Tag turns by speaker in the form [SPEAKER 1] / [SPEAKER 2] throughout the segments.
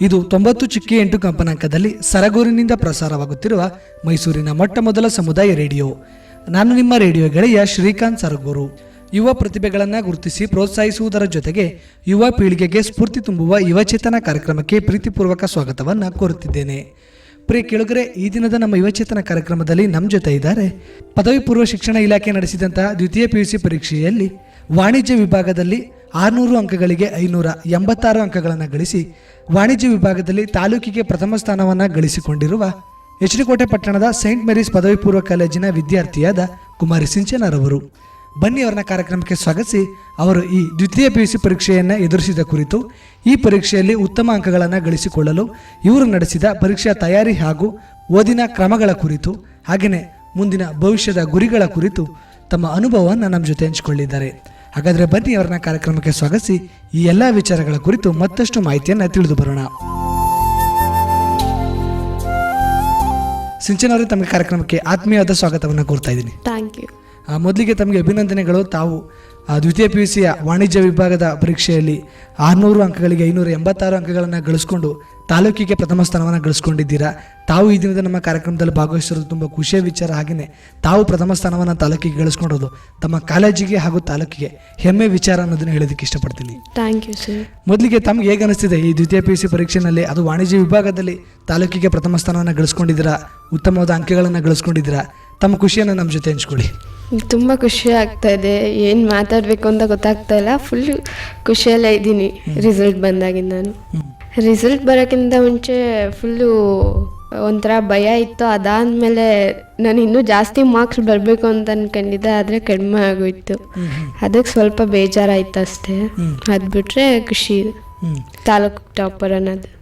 [SPEAKER 1] ಇದು ತೊಂಬತ್ತು ಚುಕ್ಕಿ ಎಂಟು ಕಂಪನಾಂಕದಲ್ಲಿ ಸರಗೂರಿನಿಂದ ಪ್ರಸಾರವಾಗುತ್ತಿರುವ ಮೈಸೂರಿನ ಮೊಟ್ಟ ಮೊದಲ ಸಮುದಾಯ ರೇಡಿಯೋ. ನಾನು ನಿಮ್ಮ ರೇಡಿಯೋ ಗೆಳೆಯ ಶ್ರೀಕಾಂತ್ ಸರಗೂರು. ಯುವ ಪ್ರತಿಭೆಗಳನ್ನು ಗುರುತಿಸಿ ಪ್ರೋತ್ಸಾಹಿಸುವುದರ ಜೊತೆಗೆ ಯುವ ಪೀಳಿಗೆಗೆ ಸ್ಫೂರ್ತಿ ತುಂಬುವ ಯುವಚೇತನ ಕಾರ್ಯಕ್ರಮಕ್ಕೆ ಪ್ರೀತಿಪೂರ್ವಕ ಸ್ವಾಗತವನ್ನು ಕೋರುತ್ತಿದ್ದೇನೆ. ಪ್ರಿಯ ಕೇಳುಗರೆ, ಈ ದಿನದ ನಮ್ಮ ಯುವಚೇತನ ಕಾರ್ಯಕ್ರಮದಲ್ಲಿ ನಮ್ಮ ಜೊತೆ ಇದ್ದಾರೆ ಪದವಿ ಪೂರ್ವ ಶಿಕ್ಷಣ ಇಲಾಖೆ ನಡೆಸಿದಂತಹ ದ್ವಿತೀಯ ಪಿಯುಸಿ ಪರೀಕ್ಷೆಯಲ್ಲಿ ವಾಣಿಜ್ಯ ವಿಭಾಗದಲ್ಲಿ ಆರುನೂರು ಅಂಕಗಳಿಗೆ ಐನೂರ ಎಂಬತ್ತಾರು ಅಂಕಗಳನ್ನು ಗಳಿಸಿ ವಾಣಿಜ್ಯ ವಿಭಾಗದಲ್ಲಿ ತಾಲೂಕಿಗೆ ಪ್ರಥಮ ಸ್ಥಾನವನ್ನು ಗಳಿಸಿಕೊಂಡಿರುವ ಎಚ್ ಪಟ್ಟಣದ ಸೈಂಟ್ ಮೇರೀಸ್ ಪದವಿ ಪೂರ್ವ ಕಾಲೇಜಿನ ವಿದ್ಯಾರ್ಥಿಯಾದ ಕುಮಾರಿ ಸಿಂಚನರವರು ಬನ್ನಿ ಅವರನ್ನ ಕಾರ್ಯಕ್ರಮಕ್ಕೆ ಸ್ವಾಗತಿಸಿ. ಅವರು ಈ ದ್ವಿತೀಯ ಪಿ ಯು ಸಿ ಪರೀಕ್ಷೆಯನ್ನು ಎದುರಿಸಿದ ಕುರಿತು ಈ ಪರೀಕ್ಷೆಯಲ್ಲಿ ಉತ್ತಮ ಅಂಕಗಳನ್ನು ಗಳಿಸಿಕೊಳ್ಳಲು ಇವರು ನಡೆಸಿದ ಪರೀಕ್ಷಾ ತಯಾರಿ ಹಾಗೂ ಓದಿನ ಕ್ರಮಗಳ ಕುರಿತು ಹಾಗೆಯೇ ಮುಂದಿನ ಭವಿಷ್ಯದ ಗುರಿಗಳ ಕುರಿತು ತಮ್ಮ ಅನುಭವವನ್ನು ನಮ್ಮ ಜೊತೆ ಹಂಚಿಕೊಳ್ಳಿದ್ದಾರೆ. ಹಾಗಾದರೆ ಬನ್ನಿ ಅವರನ್ನ ಕಾರ್ಯಕ್ರಮಕ್ಕೆ ಸ್ವಾಗತಿಸಿ. ಈ ಎಲ್ಲ ವಿಚಾರಗಳ ಕುರಿತು ಮತ್ತಷ್ಟು ಮಾಹಿತಿಯನ್ನು ತಿಳಿದು ಬರೋಣ. ಸಿಂಚನ್ ಅವರೇ ತಮಗೆ ಕಾರ್ಯಕ್ರಮಕ್ಕೆ ಆತ್ಮೀಯವಾದ ಸ್ವಾಗತವನ್ನು ಕೋರ್ತಾ ಇದ್ದೀನಿ.
[SPEAKER 2] ಥ್ಯಾಂಕ್ ಯು
[SPEAKER 1] ಮೊದಲಿಗೆ ತಮಗೆ ಅಭಿನಂದನೆಗಳು. ತಾವು ದ್ವಿತೀಯ ಪಿ ಯು ಸಿಯ ವಾಣಿಜ್ಯ ವಿಭಾಗದ ಪರೀಕ್ಷೆಯಲ್ಲಿ ಆರುನೂರು ಅಂಕಗಳಿಗೆ ಐನೂರ ಎಂಬತ್ತಾರು ಅಂಕಗಳನ್ನು ಗಳಿಸ್ಕೊಂಡು ತಾಲೂಕಿಗೆ ಪ್ರಥಮ ಸ್ಥಾನವನ್ನು ಗಳಿಸ್ಕೊಂಡಿದ್ದೀರಾ? ತಾವು ಈ ದಿನದ ನಮ್ಮ ಕಾರ್ಯಕ್ರಮದಲ್ಲಿ ಭಾಗವಹಿಸಿರೋದು ತುಂಬ ಖುಷಿಯ ವಿಚಾರ ಹಾಗೆಯೇ ತಾವು ಪ್ರಥಮ ಸ್ಥಾನವನ್ನು ತಾಲೂಕಿಗೆ ಗಳಿಸ್ಕೊಂಡಿರೋದು ತಮ್ಮ ಕಾಲೇಜಿಗೆ ಹಾಗೂ ತಾಲೂಕಿಗೆ. ಹೆಮ್ಮೆ ವಿಚಾರ ಅನ್ನೋದನ್ನು ಹೇಳೋದಕ್ಕೆ ಇಷ್ಟಪಡ್ತೀನಿ.
[SPEAKER 2] ಥ್ಯಾಂಕ್ ಯು ಸರ್
[SPEAKER 1] ಮೊದಲಿಗೆ ತಮ್ಗೆ ಹೇಗೆ ಅನಿಸ್ತಿದೆ ಈ ದ್ವಿತೀಯ ಪಿ ಯು ಸಿ ಪರೀಕ್ಷೆಯಲ್ಲಿ ಅದು ವಾಣಿಜ್ಯ ವಿಭಾಗದಲ್ಲಿ ತಾಲೂಕಿಗೆ ಪ್ರಥಮ ಸ್ಥಾನವನ್ನು ಗಳಿಸ್ಕೊಂಡಿದ್ದೀರಾ? ಉತ್ತಮವಾದ ಅಂಕಗಳನ್ನು ಗಳಿಸ್ಕೊಂಡಿದ್ದೀರಾ? ತಮ್ಮ ಖುಷಿಯನ್ನು ನಮ್ಮ ಜೊತೆ ಹಂಚ್ಕೊಳ್ಳಿ.
[SPEAKER 2] ತುಂಬ ಖುಷಿ ಆಗ್ತಾ ಇದೆ. ಏನು ಮಾತಾಡಬೇಕು ಅಂತ ಗೊತ್ತಾಗ್ತಾ ಇಲ್ಲ. ಫುಲ್ ಖುಷಿಯಲ್ಲೇ ಇದ್ದೀನಿ ರಿಸಲ್ಟ್ ಬಂದಾಗಿಂದ ನಾನು ರಿಸಲ್ಟ್ ಬರೋಕ್ಕಿಂತ ಮುಂಚೆ ಫುಲ್ಲು ಒಂಥರ ಭಯ ಇತ್ತು. ಅದಾದಮೇಲೆ ನಾನು ಇನ್ನೂ ಜಾಸ್ತಿ ಮಾರ್ಕ್ಸ್ ಬರಬೇಕು ಅಂತ ಅನ್ಕೊಂಡಿದ್ದೆ ಆದರೆ ಕಡಿಮೆ ಆಗೋಯ್ತು. ಅದಕ್ಕೆ ಸ್ವಲ್ಪ ಬೇಜಾರಾಯ್ತು ಅಷ್ಟೇ. ಅದು ಬಿಟ್ಟರೆ ಖುಷಿ. ತಾಲೂಕು ಟಾಪರ್ ಅನ್ನೋದು.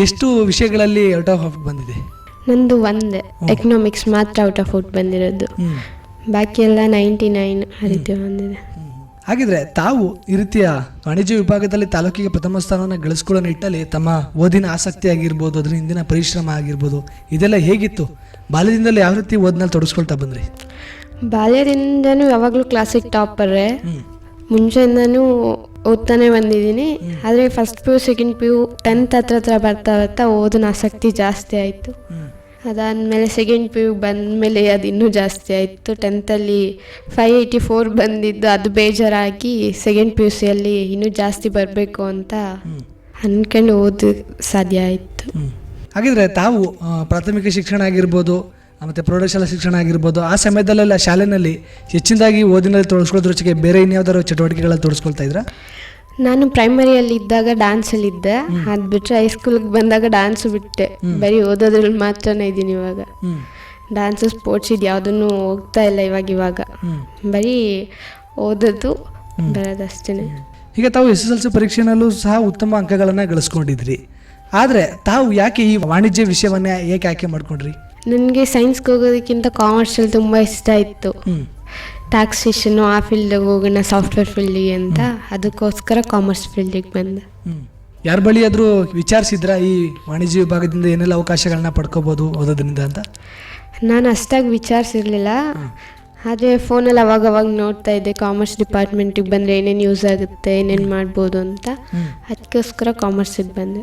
[SPEAKER 1] ಎಷ್ಟು ವಿಷಯಗಳಲ್ಲಿ ಔಟ್ ಆಫ್ ಬಂದಿದೆ?
[SPEAKER 2] ನಂದು ಒಂದೇ. ಎಕನಾಮಿಕ್ಸ್ ಮಾತ್ರ ಔಟ್ ಆಫ್ ಔಟ್ ಬಂದಿರೋದು. ಬಾಕಿ ಎಲ್ಲ ನೈಂಟಿ ನೈನ್ ಆ ರೀತಿ ಬಂದಿದೆ.
[SPEAKER 1] ಹಾಗಿದ್ರೆ ತಾವು ಈ ರೀತಿಯ ವಾಣಿಜ್ಯ ವಿಭಾಗದಲ್ಲಿ ತಾಲೂಕಿಗೆ ಪ್ರಥಮ ಸ್ಥಾನವನ್ನು ಗಳಿಸ್ಕೊಳ್ಳೋ ನಿಟ್ಟಲ್ಲಿ ತಮ್ಮ ಓದಿನ ಆಸಕ್ತಿ ಆಗಿರ್ಬೋದು ಅದ್ರ ಹಿಂದಿನ ಪರಿಶ್ರಮ ಆಗಿರ್ಬೋದು ಇದೆಲ್ಲ ಹೇಗಿತ್ತು? ಬಾಲ್ಯದಿಂದಲೇ ಯಾವ ರೀತಿ ಓದಿನಲ್ಲಿ ತೊಡಸ್ಕೊಳ್ತಾ ಬಂದ್ರಿ?
[SPEAKER 2] ಬಾಲ್ಯದಿಂದನೂ ಯಾವಾಗಲೂ ಕ್ಲಾಸಿಕ್ ಟಾಪರೇ ಮುಂಚೆಯಿಂದನೂ ಓದ್ತಾನೆ ಬಂದಿದ್ದೀನಿ. ಆದರೆ first P U second P U tenth ಹತ್ರ ಹತ್ರ ಬರ್ತಾ ಬರ್ತಾ ಓದಿನ ಆಸಕ್ತಿ ಜಾಸ್ತಿ ಆಯಿತು. ಅದಾದಮೇಲೆ ಸೆಕೆಂಡ್ ಪಿ ಯು ಬಂದಮೇಲೆ ಅದು ಇನ್ನೂ ಜಾಸ್ತಿ ಆಯಿತು. ಟೆಂತಲ್ಲಿ ಫೈವ್ ಏಯ್ಟಿ ಫೋರ್ ಬಂದಿದ್ದು ಅದು ಬೇಜಾರಾಗಿ ಸೆಕೆಂಡ್ ಪಿ ಯು ಸಿಯಲ್ಲಿ ಇನ್ನೂ ಜಾಸ್ತಿ ಬರಬೇಕು ಅಂತ ಅಂದ್ಕೊಂಡು ಓದ ಸಾಧ್ಯ ಆಯಿತು.
[SPEAKER 1] ಹಾಗಿದ್ರೆ ತಾವು ಪ್ರಾಥಮಿಕ ಶಿಕ್ಷಣ ಆಗಿರ್ಬೋದು ಮತ್ತು ಮತ್ತೆ ಪ್ರೌಢಶಾಲಾ ಶಿಕ್ಷಣ ಆಗಿರ್ಬೋದು ಆ ಸಮಯದಲ್ಲೆಲ್ಲ ಶಾಲೆಯಲ್ಲಿ ಹೆಚ್ಚಿನದಾಗಿ ಓದಿನಲ್ಲಿ ತೊಡಗಿಸ್ಕೊಳ್ಳೋದ್ರ ಜೊತೆಗೆ ಬೇರೆ ಇನ್ಯಾವುದಾದ್ರು ಚಟುವಟಿಕೆಗಳಲ್ಲಿ ತೊಡಗಿಸ್ಕೊಳ್ತಾ ಇದ್ರಾ?
[SPEAKER 2] ನಾನು ಪ್ರೈಮರಿಯಲ್ಲಿ ಇದ್ದಾಗ ಡ್ಯಾನ್ಸಲ್ಲಿದ್ದೆ ಅದು ಬಿಟ್ಟರೆ ಹೈಸ್ಕೂಲ್ಗೆ ಬಂದಾಗ ಡ್ಯಾನ್ಸ್ ಬಿಟ್ಟೆ. ಬರೀ ಓದೋದ್ರಲ್ಲಿ ಮಾತ್ರನೇ ಇದ್ದೀನಿ ಇವಾಗ. ಡ್ಯಾನ್ಸ್ ಸ್ಪೋರ್ಟ್ಸ್ ಇದು ಯಾವುದನ್ನು ಹೋಗ್ತಾ ಇಲ್ಲ ಇವಾಗ ಇವಾಗ. ಬರೀ ಓದೋದು ಬರೋದಷ್ಟೇ
[SPEAKER 1] ಈಗ ತಾವು ಎಸ್ ಎಸ್ ಎಲ್ ಸಿ ಪರೀಕ್ಷೆನಲ್ಲೂ ಸಹ ಉತ್ತಮ ಅಂಕಗಳನ್ನು ಗಳಿಸ್ಕೊಂಡಿದ್ರಿ. ಆದರೆ ತಾವು ಯಾಕೆ ಈ ವಾಣಿಜ್ಯ ವಿಷಯವನ್ನೇ ಏಕೆ ಆಯ್ಕೆ ಮಾಡ್ಕೊಂಡ್ರಿ?
[SPEAKER 2] ನನಗೆ ಸೈನ್ಸ್ಗೆ ಹೋಗೋದಕ್ಕಿಂತ ಕಾಮರ್ಸಲ್ಲಿ ತುಂಬ ಇಷ್ಟ ಇತ್ತು. ಟ್ಯಾಕ್ಸೇಷನು ಆ ಫೀಲ್ಡಿಗೆ ಹೋಗೋಣ ಸಾಫ್ಟ್ವೇರ್ ಫೀಲ್ಡಿಗೆ ಅಂತ ಅದಕ್ಕೋಸ್ಕರ ಕಾಮರ್ಸ್ ಫೀಲ್ಡಿಗೆ ಬಂದೆ.
[SPEAKER 1] ಯಾರ ಬಳಿ ಆದರೂ ವಿಚಾರಿಸಿದ್ರ ಈ ವಾಣಿಜ್ಯ ವಿಭಾಗದಿಂದ ಏನೆಲ್ಲ ಅವಕಾಶಗಳನ್ನ ಪಡ್ಕೋಬೋದು ಓದೋದ್ರಿಂದ ಅಂತ?
[SPEAKER 2] ನಾನು ಅಷ್ಟಾಗಿ ವಿಚಾರಿಸಿರ್ಲಿಲ್ಲ. ಆದರೆ ಫೋನಲ್ಲಿ ಅವಾಗ ಅವಾಗ ನೋಡ್ತಾ ಇದ್ದೆ ಕಾಮರ್ಸ್ ಡಿಪಾರ್ಟ್ಮೆಂಟಿಗೆ ಬಂದರೆ ಏನೇನು ಯೂಸ್ ಆಗುತ್ತೆ ಏನೇನು ಮಾಡ್ಬೋದು ಅಂತ. ಅದಕ್ಕೋಸ್ಕರ ಕಾಮರ್ಸಿಗೆ ಬಂದೆ.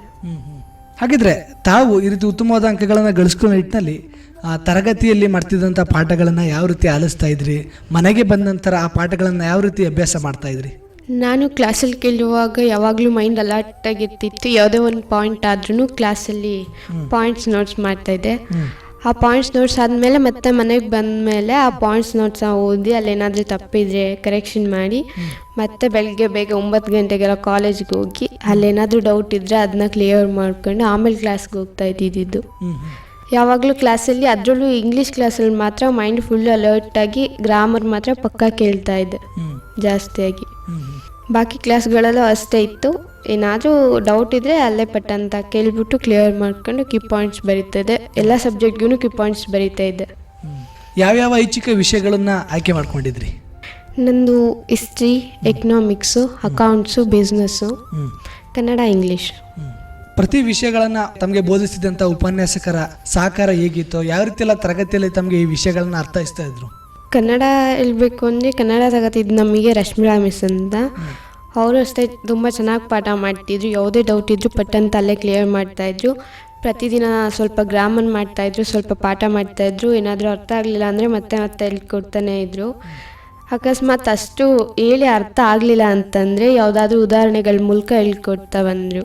[SPEAKER 1] ಹಾಗಿದ್ರೆ ತಾವು ಈ ರೀತಿ ಉತ್ತಮವಾದ ಅಂಕಗಳನ್ನು ಗಳಿಸ್ಕೊಳ್ಳೋ ನಿಟ್ಟಿನಲ್ಲಿ ತರಗತಿಯಲ್ಲಿ ಮಾಡ್ತಿದ್ದಂಥ ಪಾಠಗಳನ್ನು ಯಾವ ರೀತಿ ಆಲಿಸ್ತಾ ಇದ್ರಿ? ಮನೆಗೆ ಬಂದ ನಂತರ ಆ ಪಾಠಗಳನ್ನು ಯಾವ ರೀತಿ ಅಭ್ಯಾಸ ಮಾಡ್ತಾ ಇದ್ರಿ?
[SPEAKER 2] ನಾನು ಕ್ಲಾಸಲ್ಲಿ ಕೇಳುವಾಗ ಯಾವಾಗಲೂ ಮೈಂಡ್ ಅಲರ್ಟ್ ಆಗಿರ್ತಿತ್ತು. ಯಾವುದೇ ಒಂದು ಪಾಯಿಂಟ್ ಆದ್ರೂ ಕ್ಲಾಸಲ್ಲಿ ಪಾಯಿಂಟ್ಸ್ ನೋಟ್ಸ್ ಮಾಡ್ತಾಯಿದ್ದೆ ಆ ಪಾಯಿಂಟ್ಸ್ ನೋಟ್ಸ್ ಆದಮೇಲೆ ಮತ್ತೆ ಮನೆಗೆ ಬಂದಮೇಲೆ ಆ ಪಾಯಿಂಟ್ಸ್ ನೋಟ್ಸ್ನ ಓದಿ ಅಲ್ಲೇನಾದರೂ ತಪ್ಪಿದ್ರೆ ಕರೆಕ್ಷನ್ ಮಾಡಿ. ಮತ್ತೆ ಬೆಳಗ್ಗೆ ಬೇಗ ಒಂಬತ್ತು ಗಂಟೆಗೆಲ್ಲ ಕಾಲೇಜ್ಗೆ ಹೋಗಿ ಅಲ್ಲೇನಾದರೂ ಡೌಟ್ ಇದ್ದರೆ ಅದನ್ನ ಕ್ಲಿಯರ್ ಮಾಡ್ಕೊಂಡು ಆಮೇಲೆ ಕ್ಲಾಸ್ಗೆ ಹೋಗ್ತಾ ಇದ್ದಿದ್ದು. ಯಾವಾಗಲೂ ಕ್ಲಾಸಲ್ಲಿ ಅದರಲ್ಲೂ ಇಂಗ್ಲೀಷ್ ಕ್ಲಾಸಲ್ಲಿ ಮಾತ್ರ ಮೈಂಡ್ ಫುಲ್ ಅಲರ್ಟಾಗಿ ಗ್ರಾಮರ್ ಮಾತ್ರ ಪಕ್ಕಾ ಕೇಳ್ತಾ ಇದ್ದೆ ಜಾಸ್ತಿಯಾಗಿ ಬಾಕಿ ಕ್ಲಾಸ್ಗಳಲ್ಲೂ ಅಷ್ಟೇ ಇತ್ತು. ಏನಾದರೂ ಡೌಟ್ ಇದ್ದರೆ ಅಲ್ಲೇ ಪಟ್ಟಂತ ಕೇಳಿಬಿಟ್ಟು ಕ್ಲಿಯರ್ ಮಾಡ್ಕೊಂಡು ಕಿ ಪಾಯಿಂಟ್ಸ್ ಬರೀತದೆ ಎಲ್ಲ ಸಬ್ಜೆಕ್ಟ್ಗೂ ಕಿ ಪಾಯಿಂಟ್ಸ್ ಬರೀತಾ ಇದ್ದೆ.
[SPEAKER 1] ಯಾವ್ಯಾವ ಐಚ್ಛಿಕ ವಿಷಯಗಳನ್ನು ಆಯ್ಕೆ ಮಾಡ್ಕೊಂಡಿದ್ರಿ?
[SPEAKER 2] ನಂದು history economics accounts business Kannada English.
[SPEAKER 1] ಪ್ರತಿ ವಿಷಯಗಳನ್ನು ತಮಗೆ ಬೋಧಿಸಿದಂಥ ಉಪನ್ಯಾಸಕರ ಸಹಕಾರ ಹೇಗಿತ್ತು? ಯಾವ ರೀತಿ ಎಲ್ಲ ತರಗತಿಯಲ್ಲಿ ತಮಗೆ ಈ ವಿಷಯಗಳನ್ನ ಅರ್ಥೈಸ್ತಾ ಇದ್ರು?
[SPEAKER 2] ಕನ್ನಡ ಹೇಳ್ಬೇಕು ಅಂದರೆ ಕನ್ನಡ ತಗೋತಿದ್ದು ನಮಗೆ ರಶ್ಮಿಳಾ ಮಿಸ್ ಅಂತ. ಅವರು ಅಷ್ಟೇ ತುಂಬ ಚೆನ್ನಾಗಿ ಪಾಠ ಮಾಡ್ತಿದ್ರು. ಯಾವುದೇ ಡೌಟ್ ಇದ್ದರೂ ಪಟ್ಟಂತ ಅಲ್ಲೇ ಕ್ಲಿಯರ್ ಮಾಡ್ತಾಯಿದ್ರು ಪ್ರತಿದಿನ ಸ್ವಲ್ಪ ಗ್ರಾಮರ್ ಮಾಡ್ತಾಯಿದ್ರು ಸ್ವಲ್ಪ ಪಾಠ ಮಾಡ್ತಾಯಿದ್ರು ಏನಾದರೂ ಅರ್ಥ ಆಗಲಿಲ್ಲ ಅಂದರೆ ಮತ್ತೆ ಮತ್ತೆ ಹೇಳ್ಕೊಡ್ತಾನೆ ಇದ್ದರು ಅಕಸ್ಮಾತ್ ಅಷ್ಟು ಹೇಳಿ ಅರ್ಥ ಆಗಲಿಲ್ಲ ಅಂತಂದರೆ ಯಾವುದಾದ್ರೂ ಉದಾಹರಣೆಗಳ ಮೂಲಕ ಹೇಳ್ಕೊಡ್ತಾ ಬಂದರು.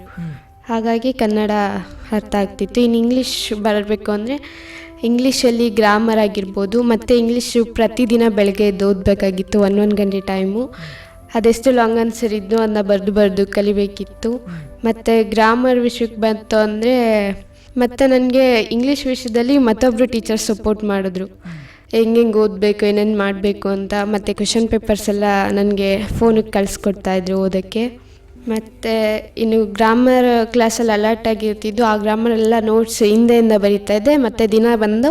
[SPEAKER 2] ಹಾಗಾಗಿ ಕನ್ನಡ ಅರ್ಥ ಆಗ್ತಿತ್ತು. ಇನ್ನು ಇಂಗ್ಲೀಷ್ ಬರಬೇಕು ಅಂದರೆ ಇಂಗ್ಲೀಷಲ್ಲಿ ಗ್ರಾಮರ್ ಆಗಿರ್ಬೋದು, ಮತ್ತು ಇಂಗ್ಲೀಷು ಪ್ರತಿದಿನ ಬೆಳಗ್ಗೆ ಎದ್ದು ಓದಬೇಕಾಗಿತ್ತು ಒಂದೊಂದು ಗಂಟೆ ಟೈಮು ಅದೆಷ್ಟು ಲಾಂಗ್ ಆನ್ಸರ್ ಇದ್ದು ಅದನ್ನ ಬರೆದು ಬರೆದು ಕಲಿಬೇಕಿತ್ತು. ಮತ್ತು ಗ್ರಾಮರ್ ವಿಷಯಕ್ಕೆ ಬಂತು ಅಂದರೆ ಮತ್ತು ನನಗೆ ಇಂಗ್ಲೀಷ್ ವಿಷಯದಲ್ಲಿ ಮತ್ತೊಬ್ಬರು ಟೀಚರ್ ಸಪೋರ್ಟ್ ಮಾಡಿದ್ರು. ಹೆಂಗೆಂಗೆ ಹೆಂಗೆ ಓದಬೇಕು, ಏನೇನು ಮಾಡಬೇಕು ಅಂತ ಮತ್ತು ಕ್ವೆಶನ್ ಪೇಪರ್ಸ್ ಎಲ್ಲ ನನಗೆ ಫೋನಿಗೆ ಕಳಿಸ್ಕೊಡ್ತಾಯಿದ್ರು ಓದೋಕ್ಕೆ. ಮತ್ತು ಇನ್ನು ಗ್ರಾಮರ್ ಕ್ಲಾಸಲ್ಲಿ ಅಲರ್ಟ್ ಆಗಿರ್ತಿದ್ದು ಆ ಗ್ರಾಮರ್ ಎಲ್ಲ ನೋಟ್ಸ್ ಹಿಂದೆಯಿಂದ ಬರೀತಾ ಇದ್ದೆ ಮತ್ತು ದಿನ ಬಂದು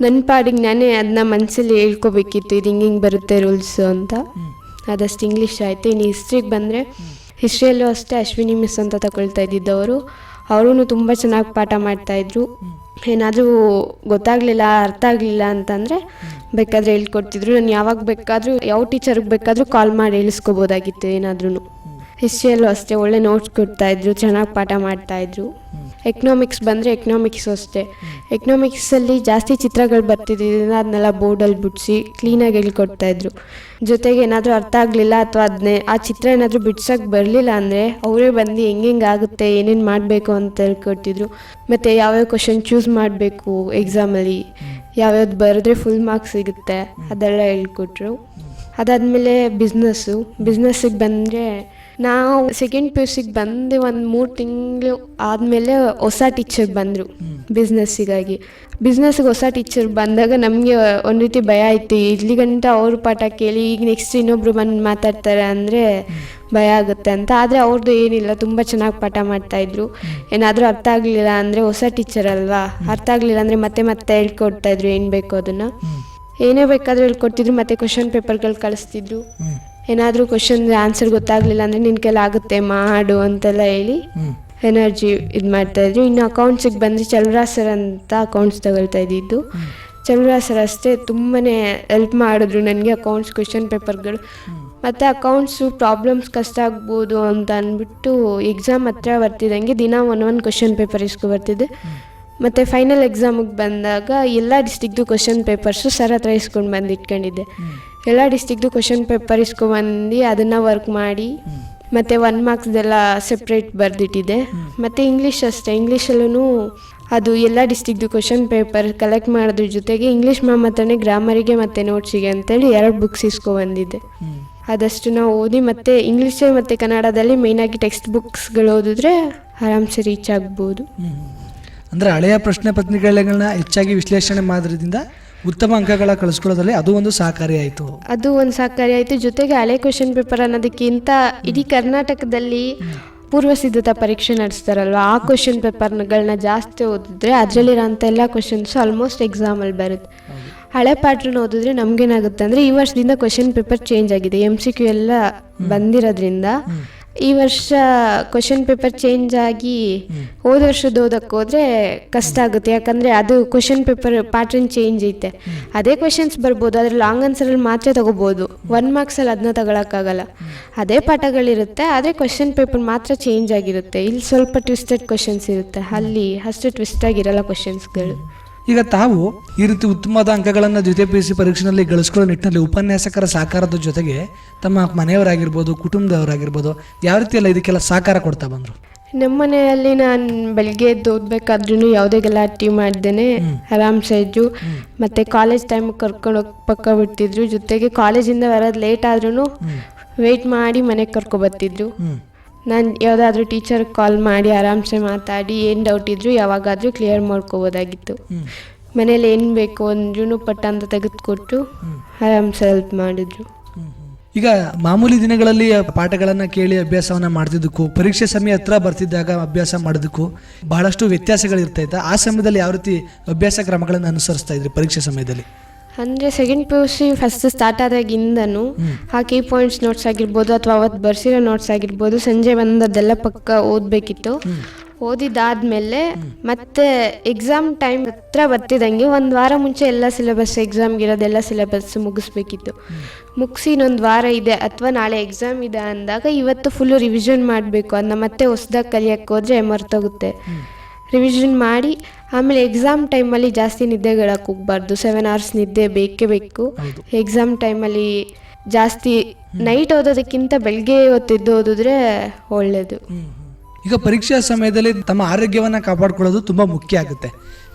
[SPEAKER 2] ನನ್ನ ಪಾಡಿಗೆ ನಾನೇ ಅದನ್ನ ಮನಸ್ಸಲ್ಲಿ ಹೇಳ್ಕೊಬೇಕಿತ್ತು. ಇದು ಹಿಂಗೆ ಹಿಂಗೆ ಬರುತ್ತೆ ರೂಲ್ಸು ಅಂತ. ಆದಷ್ಟು ಇಂಗ್ಲೀಷ್ ಆಯಿತು. ಇನ್ನು ಹಿಸ್ಟ್ರಿಗೆ ಬಂದರೆ ಹಿಸ್ಟ್ರಿಯಲ್ಲೂ ಅಷ್ಟೇ ಅಶ್ವಿನಿ ಮಿಸ್ ಅಂತ ತಗೊಳ್ತಾ ಇದ್ದಿದ್ದವರು ಅವರು. ತುಂಬ ಚೆನ್ನಾಗಿ ಪಾಠ ಮಾಡ್ತಾಯಿದ್ರು ಏನಾದರೂ ಗೊತ್ತಾಗಲಿಲ್ಲ ಅರ್ಥ ಆಗಲಿಲ್ಲ ಅಂತಂದರೆ ಬೇಕಾದರೆ ಹೇಳ್ಕೊಡ್ತಿದ್ರು. ನಾನು ಯಾವಾಗ ಬೇಕಾದರೂ ಯಾವ ಟೀಚರ್ಗೆ ಬೇಕಾದರೂ ಕಾಲ್ ಮಾಡಿ ಹೇಳಿಸ್ಕೋಬೋದಾಗಿತ್ತು ಏನಾದ್ರೂ ಹಿಸ್ಟ್ರಿಯಲ್ಲೂ ಅಷ್ಟೇ ಒಳ್ಳೆ ನೋಟ್ಸ್ ಕೊಡ್ತಾಯಿದ್ರು ಚೆನ್ನಾಗಿ ಪಾಠ ಮಾಡ್ತಾಯಿದ್ರು. ಎಕನಾಮಿಕ್ಸ್ ಬಂದರೆ ಎಕ್ನಾಮಿಕ್ಸ್ ಅಷ್ಟೇ. ಎಕನಾಮಿಕ್ಸಲ್ಲಿ ಜಾಸ್ತಿ ಚಿತ್ರಗಳು ಬರ್ತಿದ್ದರಿಂದ ಅದನ್ನೆಲ್ಲ ಬೋರ್ಡಲ್ಲಿ ಬಿಡಿಸಿ ಕ್ಲೀನಾಗಿ ಹೇಳ್ಕೊಡ್ತಾಯಿದ್ರು. ಜೊತೆಗೆ ಏನಾದರೂ ಅರ್ಥ ಆಗಲಿಲ್ಲ ಅಥವಾ ಅದನ್ನೇ ಆ ಚಿತ್ರ ಏನಾದರೂ ಬಿಡ್ಸೋಕ್ಕೆ ಬರಲಿಲ್ಲ ಅಂದರೆ ಅವರೇ ಬಂದು ಹೆಂಗೆ ಹೆಂಗೆ ಆಗುತ್ತೆ ಏನೇನು ಮಾಡಬೇಕು ಅಂತ ಹೇಳ್ಕೊಡ್ತಿದ್ರು ಮತ್ತು ಯಾವ್ಯಾವ ಕ್ವಶನ್ ಚೂಸ್ ಮಾಡಬೇಕು ಎಕ್ಸಾಮಲ್ಲಿ ಯಾವ್ಯಾವ್ದು ಬರೆದ್ರೆ ಫುಲ್ ಮಾರ್ಕ್ಸ್ ಸಿಗುತ್ತೆ ಅದೆಲ್ಲ ಹೇಳ್ಕೊಟ್ರು. ಅದಾದಮೇಲೆ ಬಿಸ್ನೆಸ್ಸು ಬಿಸ್ನೆಸ್ಸಿಗೆ ಬಂದರೆ ನಾವು ಸೆಕೆಂಡ್ ಪಿ ಯು ಸಿಗೆ ಬಂದು ಒಂದು ಮೂರು ತಿಂಗಳು ಆದಮೇಲೆ ಹೊಸ ಟೀಚರ್ ಬಂದರು. ಬಿಸ್ನೆಸ್ಸಿಗಾಗಿ ಬಿಸ್ನೆಸ್ಗೆ ಹೊಸ ಟೀಚರ್ ಬಂದಾಗ ನಮಗೆ ಒಂದು ರೀತಿ ಭಯ ಆಯಿತು. ಇಲ್ಲಿ ಗಂಟ ಅವ್ರ ಪಾಠ ಕೇಳಿ ಈಗ ನೆಕ್ಸ್ಟ್ ಇನ್ನೊಬ್ರು ಬಂದು ಮಾತಾಡ್ತಾರೆ ಅಂದರೆ ಭಯ ಆಗುತ್ತೆ ಅಂತ. ಆದರೆ ಅವ್ರದ್ದು ಏನಿಲ್ಲ ತುಂಬ ಚೆನ್ನಾಗಿ ಪಾಠ ಮಾಡ್ತಾಯಿದ್ರು ಏನಾದರೂ ಅರ್ಥ ಆಗಲಿಲ್ಲ ಅಂದರೆ ಹೊಸ ಟೀಚರ್ ಅಲ್ವಾ? ಅರ್ಥ ಆಗಲಿಲ್ಲ ಅಂದರೆ ಮತ್ತೆ ಮತ್ತೆ ಹೇಳ್ಕೊಡ್ತಾಯಿದ್ರು ಏನು ಬೇಕು ಅದನ್ನು. ಏನೇ ಬೇಕಾದರೂ ಹೇಳ್ಕೊಡ್ತಿದ್ರು ಮತ್ತೆ ಕ್ವಶನ್ ಪೇಪರ್ಗಳು ಕಳಿಸ್ತಿದ್ರು. ಏನಾದರೂ ಕ್ವಶನ್ ಆನ್ಸರ್ ಗೊತ್ತಾಗಲಿಲ್ಲ ಅಂದರೆ ನಿನ್ನ ಕೈಲಿ ಆಗುತ್ತೆ ಮಾಡು ಅಂತೆಲ್ಲ ಹೇಳಿ ಎನರ್ಜಿ ಇದು ಮಾಡ್ತಾಯಿದ್ರು ಇನ್ನು ಅಕೌಂಟ್ಸಿಗೆ ಬಂದರೆ ಚಲುವರಾಜ್ ಸರ್ ಅಂತ ಅಕೌಂಟ್ಸ್ ತಗೊಳ್ತಾ ಇದ್ದಿದ್ದು. ಚಲುವರಾಜ್ ಸರ್ ಅಷ್ಟೇ ತುಂಬಾ ಹೆಲ್ಪ್ ಮಾಡಿದ್ರು ನನಗೆ ಅಕೌಂಟ್ಸ್ ಕ್ವಶನ್ ಪೇಪರ್ಗಳು ಮತ್ತು ಅಕೌಂಟ್ಸು ಪ್ರಾಬ್ಲಮ್ಸ್ ಕಷ್ಟ ಆಗ್ಬೋದು ಅಂತ ಅಂದ್ಬಿಟ್ಟು ಎಕ್ಸಾಮ್ ಹತ್ರ ಬರ್ತಿದ್ದಂಗೆ ದಿನ ಒನ್ ಒನ್ ಕ್ವಶನ್ ಪೇಪರ್ ಇಸ್ಕೊ ಬರ್ತಿದ್ದೆ. ಮತ್ತು ಫೈನಲ್ ಎಕ್ಸಾಮಿಗೆ ಬಂದಾಗ ಎಲ್ಲ ಡಿಸ್ಟಿಕ್ದು ಕ್ವಶನ್ ಪೇಪರ್ಸು ಸರ್ ಹತ್ರ ಇಸ್ಕೊಂಡು ಬಂದು ಇಟ್ಕೊಂಡಿದ್ದೆ. ಎಲ್ಲ ಡಿಸ್ಟಿಕ್ದು ಕ್ವಶನ್ ಪೇಪರ್ ಇಸ್ಕೊಬಂದು ಅದನ್ನು ವರ್ಕ್ ಮಾಡಿ ಮತ್ತು ಒನ್ ಮಾರ್ಕ್ಸ್ದೆಲ್ಲ ಸೆಪ್ರೇಟ್ ಬರೆದಿಟ್ಟಿದೆ. ಮತ್ತು ಇಂಗ್ಲೀಷ್ ಅಷ್ಟೇ ಇಂಗ್ಲೀಷಲ್ಲೂ ಅದು ಎಲ್ಲ ಡಿಸ್ಟಿಕ್ದು ಕ್ವಶನ್ ಪೇಪರ್ ಕಲೆಕ್ಟ್ ಮಾಡೋದ್ರ ಜೊತೆಗೆ ಇಂಗ್ಲೀಷ್ ಮ್ಯಾಮ್ ಹತ್ರನೇ ಗ್ರಾಮರಿಗೆ ಮತ್ತು ನೋಟ್ಸಿಗೆ ಅಂತೇಳಿ ಎರಡು ಬುಕ್ಸ್ ಇಸ್ಕೊಬಂದಿದ್ದೆ
[SPEAKER 1] ಆದಷ್ಟು
[SPEAKER 2] ಅದಷ್ಟು ನಾವು ಓದಿ ಮತ್ತು ಇಂಗ್ಲೀಷ್ ಮತ್ತು ಕನ್ನಡದಲ್ಲಿ ಮೇಯ್ನಾಗಿ ಟೆಕ್ಸ್ಟ್ ಬುಕ್ಸ್ಗಳು ಓದಿದ್ರೆ ಆರಾಮ್ಸೆ ರೀಚ್ ಆಗ್ಬೋದು.
[SPEAKER 1] ಅಂದರೆ ಅಂದ್ರೆ ಹಳೆಯ ಪ್ರಶ್ನೆ ಪತ್ರಿಕೆಗಳನ್ನ ಹೆಚ್ಚಾಗಿ ವಿಶ್ಲೇಷಣೆ ಮಾಡೋದ್ರಿಂದ ಉತ್ತಮ ಅಂಕಗಳ ಕಳಿಸ್ಕೊಳ್ಳೋದ್ರಲ್ಲಿ ಅದು ಒಂದು ಸಹಕಾರಿಯಾಯಿತು
[SPEAKER 2] ಅದು ಒಂದು ಸಹಕಾರಿ ಆಯಿತು. ಜೊತೆಗೆ ಹಳೆ ಕ್ವಶನ್ ಪೇಪರ್ ಅನ್ನೋದಕ್ಕಿಂತ ಇಡೀ ಕರ್ನಾಟಕದಲ್ಲಿ ಪೂರ್ವ ಸಿದ್ಧತಾ ಪರೀಕ್ಷೆ ನಡೆಸ್ತಾರಲ್ವ? ಆ ಕ್ವಶನ್ ಪೇಪರ್ಗಳನ್ನ ಜಾಸ್ತಿ ಓದಿದ್ರೆ ಅದರಲ್ಲಿರೋಂಥ ಎಲ್ಲ ಕ್ವಶನ್ಸ್ ಆಲ್ಮೋಸ್ಟ್ ಎಕ್ಸಾಮಲ್ಲಿ ಬರುತ್ತೆ. ಹಳೆ ಪ್ಯಾಟ್ರನ್ ಓದಿದ್ರೆ ನಮ್ಗೇನಾಗುತ್ತೆ ಅಂದರೆ ಈ ವರ್ಷದಿಂದ ಕ್ವಶನ್ ಪೇಪರ್ ಚೇಂಜ್ ಆಗಿದೆ. ಎಂ ಸಿ ಕ್ಯೂ ಎಲ್ಲ ಬಂದಿರೋದ್ರಿಂದ ಈ ವರ್ಷ ಕ್ವಶನ್ ಪೇಪರ್ ಚೇಂಜ್ ಆಗಿ ಹೋದ ವರ್ಷದ ಓದಕ್ಕೆ ಕಷ್ಟ ಆಗುತ್ತೆ. ಯಾಕಂದರೆ ಅದು ಕ್ವಶನ್ ಪೇಪರ್ ಪ್ಯಾಟರ್ನ್ ಚೇಂಜ್ ಐತೆ. ಅದೇ ಕ್ವಶನ್ಸ್ ಬರ್ಬೋದು, ಆದ್ರೆ ಲಾಂಗ್ ಆನ್ಸರಲ್ಲಿ ಮಾತ್ರ ತಗೋಬೋದು. ಒನ್ ಮಾರ್ಕ್ಸಲ್ಲಿ ಅದನ್ನ ತಗೊಳಕ್ಕಾಗಲ್ಲ. ಅದೇ ಪಾಠಗಳಿರುತ್ತೆ, ಆದರೆ ಕ್ವಶನ್ ಪೇಪರ್ ಮಾತ್ರ ಚೇಂಜ್ ಆಗಿರುತ್ತೆ. ಇಲ್ಲಿ ಸ್ವಲ್ಪ ಟ್ವಿಸ್ಟೆಡ್ ಕ್ವಶನ್ಸ್ ಇರುತ್ತೆ. ಅಲ್ಲಿ ಅಷ್ಟು ಟ್ವಿಸ್ಟ್ ಆಗಿರಲ್ಲ ಕ್ವಶನ್ಸ್ಗಳು
[SPEAKER 1] ಈಗ ತಾವು ಈ ರೀತಿ ಉತ್ತಮವಾದ ಅಂಕಗಳನ್ನು ದ್ವಿತೀಯ ಪಿ ಯು ಸಿ ಪರೀಕ್ಷೆಯಲ್ಲಿ ಗಳಿಸ್ಕೊಳ್ಳೋ ನಿಟ್ಟಿನಲ್ಲಿ ಉಪನ್ಯಾಸಕರ ಸಹಕಾರದ ಜೊತೆಗೆ ತಮ್ಮ ಮನೆಯವರಾಗಿರ್ಬೋದು ಕುಟುಂಬದವರಾಗಿರ್ಬೋದು ಯಾವ ರೀತಿ ಎಲ್ಲ ಇದಕ್ಕೆಲ್ಲ ಸಹಕಾರ ಕೊಡ್ತಾ ಬಂದರು?
[SPEAKER 2] ನಮ್ಮ ಮನೆಯಲ್ಲಿ ನಾನು ಬೆಳಿಗ್ಗೆ ಎದ್ದು ಓದಬೇಕಾದ್ರೂ ಯಾವುದೇ ಗಲಾಟೆ ಮಾಡ್ದೇನೆ ಆರಾಮ್ಸೆ ಇದ್ದು ಮತ್ತೆ ಕಾಲೇಜ್ ಟೈಮ್ ಕರ್ಕೊಂಡು ಹೋಗಿ ಪಕ್ಕ ಬಿಡ್ತಿದ್ರು. ಜೊತೆಗೆ ಕಾಲೇಜಿಂದ ಬರೋದು ಲೇಟ್ ಆದ್ರೂ ವೆಯ್ಟ್ ಮಾಡಿ ಮನೆಗೆ ಕರ್ಕೊಬರ್ತಿದ್ರು ನಾನು ಯಾವುದಾದ್ರೂ ಟೀಚರ್ ಕಾಲ್ ಮಾಡಿ ಆರಾಮ್ಸೆ ಮಾತಾಡಿ ಏನು ಡೌಟ್ ಇದ್ರು ಯಾವಾಗಾದರೂ ಕ್ಲಿಯರ್ ಮಾಡ್ಕೋಬೋದಾಗಿತ್ತು. ಮನೇಲಿ ಏನು ಬೇಕು ಅಂದ್ರೂ ಪಟ್ಟ ಅಂತ ತೆಗೆದುಕೊಟ್ಟು ಆರಾಮ್ಸೆ ಹೆಲ್ಪ್ ಮಾಡಿದ್ರು.
[SPEAKER 1] ಈಗ ಮಾಮೂಲಿ ದಿನಗಳಲ್ಲಿ ಪಾಠಗಳನ್ನು ಕೇಳಿ ಅಭ್ಯಾಸವನ್ನು ಮಾಡ್ತಿದ್ದಕ್ಕೂ ಪರೀಕ್ಷೆ ಸಮಯ ಹತ್ರ ಬರ್ತಿದ್ದಾಗ ಅಭ್ಯಾಸ ಮಾಡೋದಕ್ಕೂ ಬಹಳಷ್ಟು ವ್ಯತ್ಯಾಸಗಳು ಇರ್ತಾಯಿತ್ತು ಆ ಸಮಯದಲ್ಲಿ ಯಾವ ರೀತಿ ಅಭ್ಯಾಸ ಕ್ರಮಗಳನ್ನು ಅನುಸರಿಸ್ತಾ ಇದ್ರಿ ಪರೀಕ್ಷೆ ಸಮಯದಲ್ಲಿ?
[SPEAKER 2] ಅಂದರೆ second P U C first start ಆದಾಗಿಂದನು ಆ ಕೀ ಪಾಯಿಂಟ್ಸ್ ನೋಟ್ಸ್ ಆಗಿರ್ಬೋದು ಅಥವಾ ಅವತ್ತು ಬರ್ಸಿರೋ ನೋಟ್ಸ್ ಆಗಿರ್ಬೋದು ಸಂಜೆ ಬಂದದ್ದೆಲ್ಲ ಪಕ್ಕ ಓದಬೇಕಿತ್ತು. ಓದಿದಾದ್ಮೇಲೆ ಮತ್ತೆ ಎಕ್ಸಾಮ್ ಟೈಮ್ ಹತ್ರ ಬರ್ತಿದ್ದಂಗೆ ಒಂದು ವಾರ ಮುಂಚೆ ಎಲ್ಲ ಸಿಲೆಬಸ್ ಎಕ್ಸಾಮ್ಗೆ ಇರೋದೆಲ್ಲ ಸಿಲೆಬಸ್ ಮುಗಿಸ್ಬೇಕಿತ್ತು. ಮುಗಿಸಿ ಇನ್ನೊಂದು ವಾರ ಇದೆ ಅಥವಾ ನಾಳೆ ಎಕ್ಸಾಮ್ ಇದೆ ಅಂದಾಗ ಇವತ್ತು ಫುಲ್ಲು ರಿವಿಷನ್ ಮಾಡಬೇಕು. ಅದನ್ನ ಮತ್ತೆ ಹೊಸ್ದಾಗಿ ಕಲಿಯೋಕ್ಕೆ ಹೋದರೆ ಮರ್ತೋಗುತ್ತೆ ರಿವಿಷನ್ ಮಾಡಿ ಆಮೇಲೆ ಎಕ್ಸಾಮ್ ಟೈಮಲ್ಲಿ ಜಾಸ್ತಿ ನಿದ್ದೆಗಳಕ್ಕೆ ಹೋಗ್ಬಾರ್ದು. ಸೆವೆನ್ ಅವರ್ಸ್ ನಿದ್ದೆ ಬೇಕೇ ಬೇಕು. ಎಕ್ಸಾಮ್ ಟೈಮಲ್ಲಿ ಜಾಸ್ತಿ ನೈಟ್ ಓದೋದಕ್ಕಿಂತ ಬೆಳಗ್ಗೆ ಹೊತ್ತಿದ್ದು ಓದಿದ್ರೆ ಒಳ್ಳೆಯದು
[SPEAKER 1] ಈಗ ಪರೀಕ್ಷಾ ಸಮಯದಲ್ಲಿ ತಮ್ಮ ಆರೋಗ್ಯವನ್ನು ಕಾಪಾಡ್ಕೊಳ್ಳೋದು ತುಂಬ ಮುಖ್ಯ ಆಗುತ್ತೆ.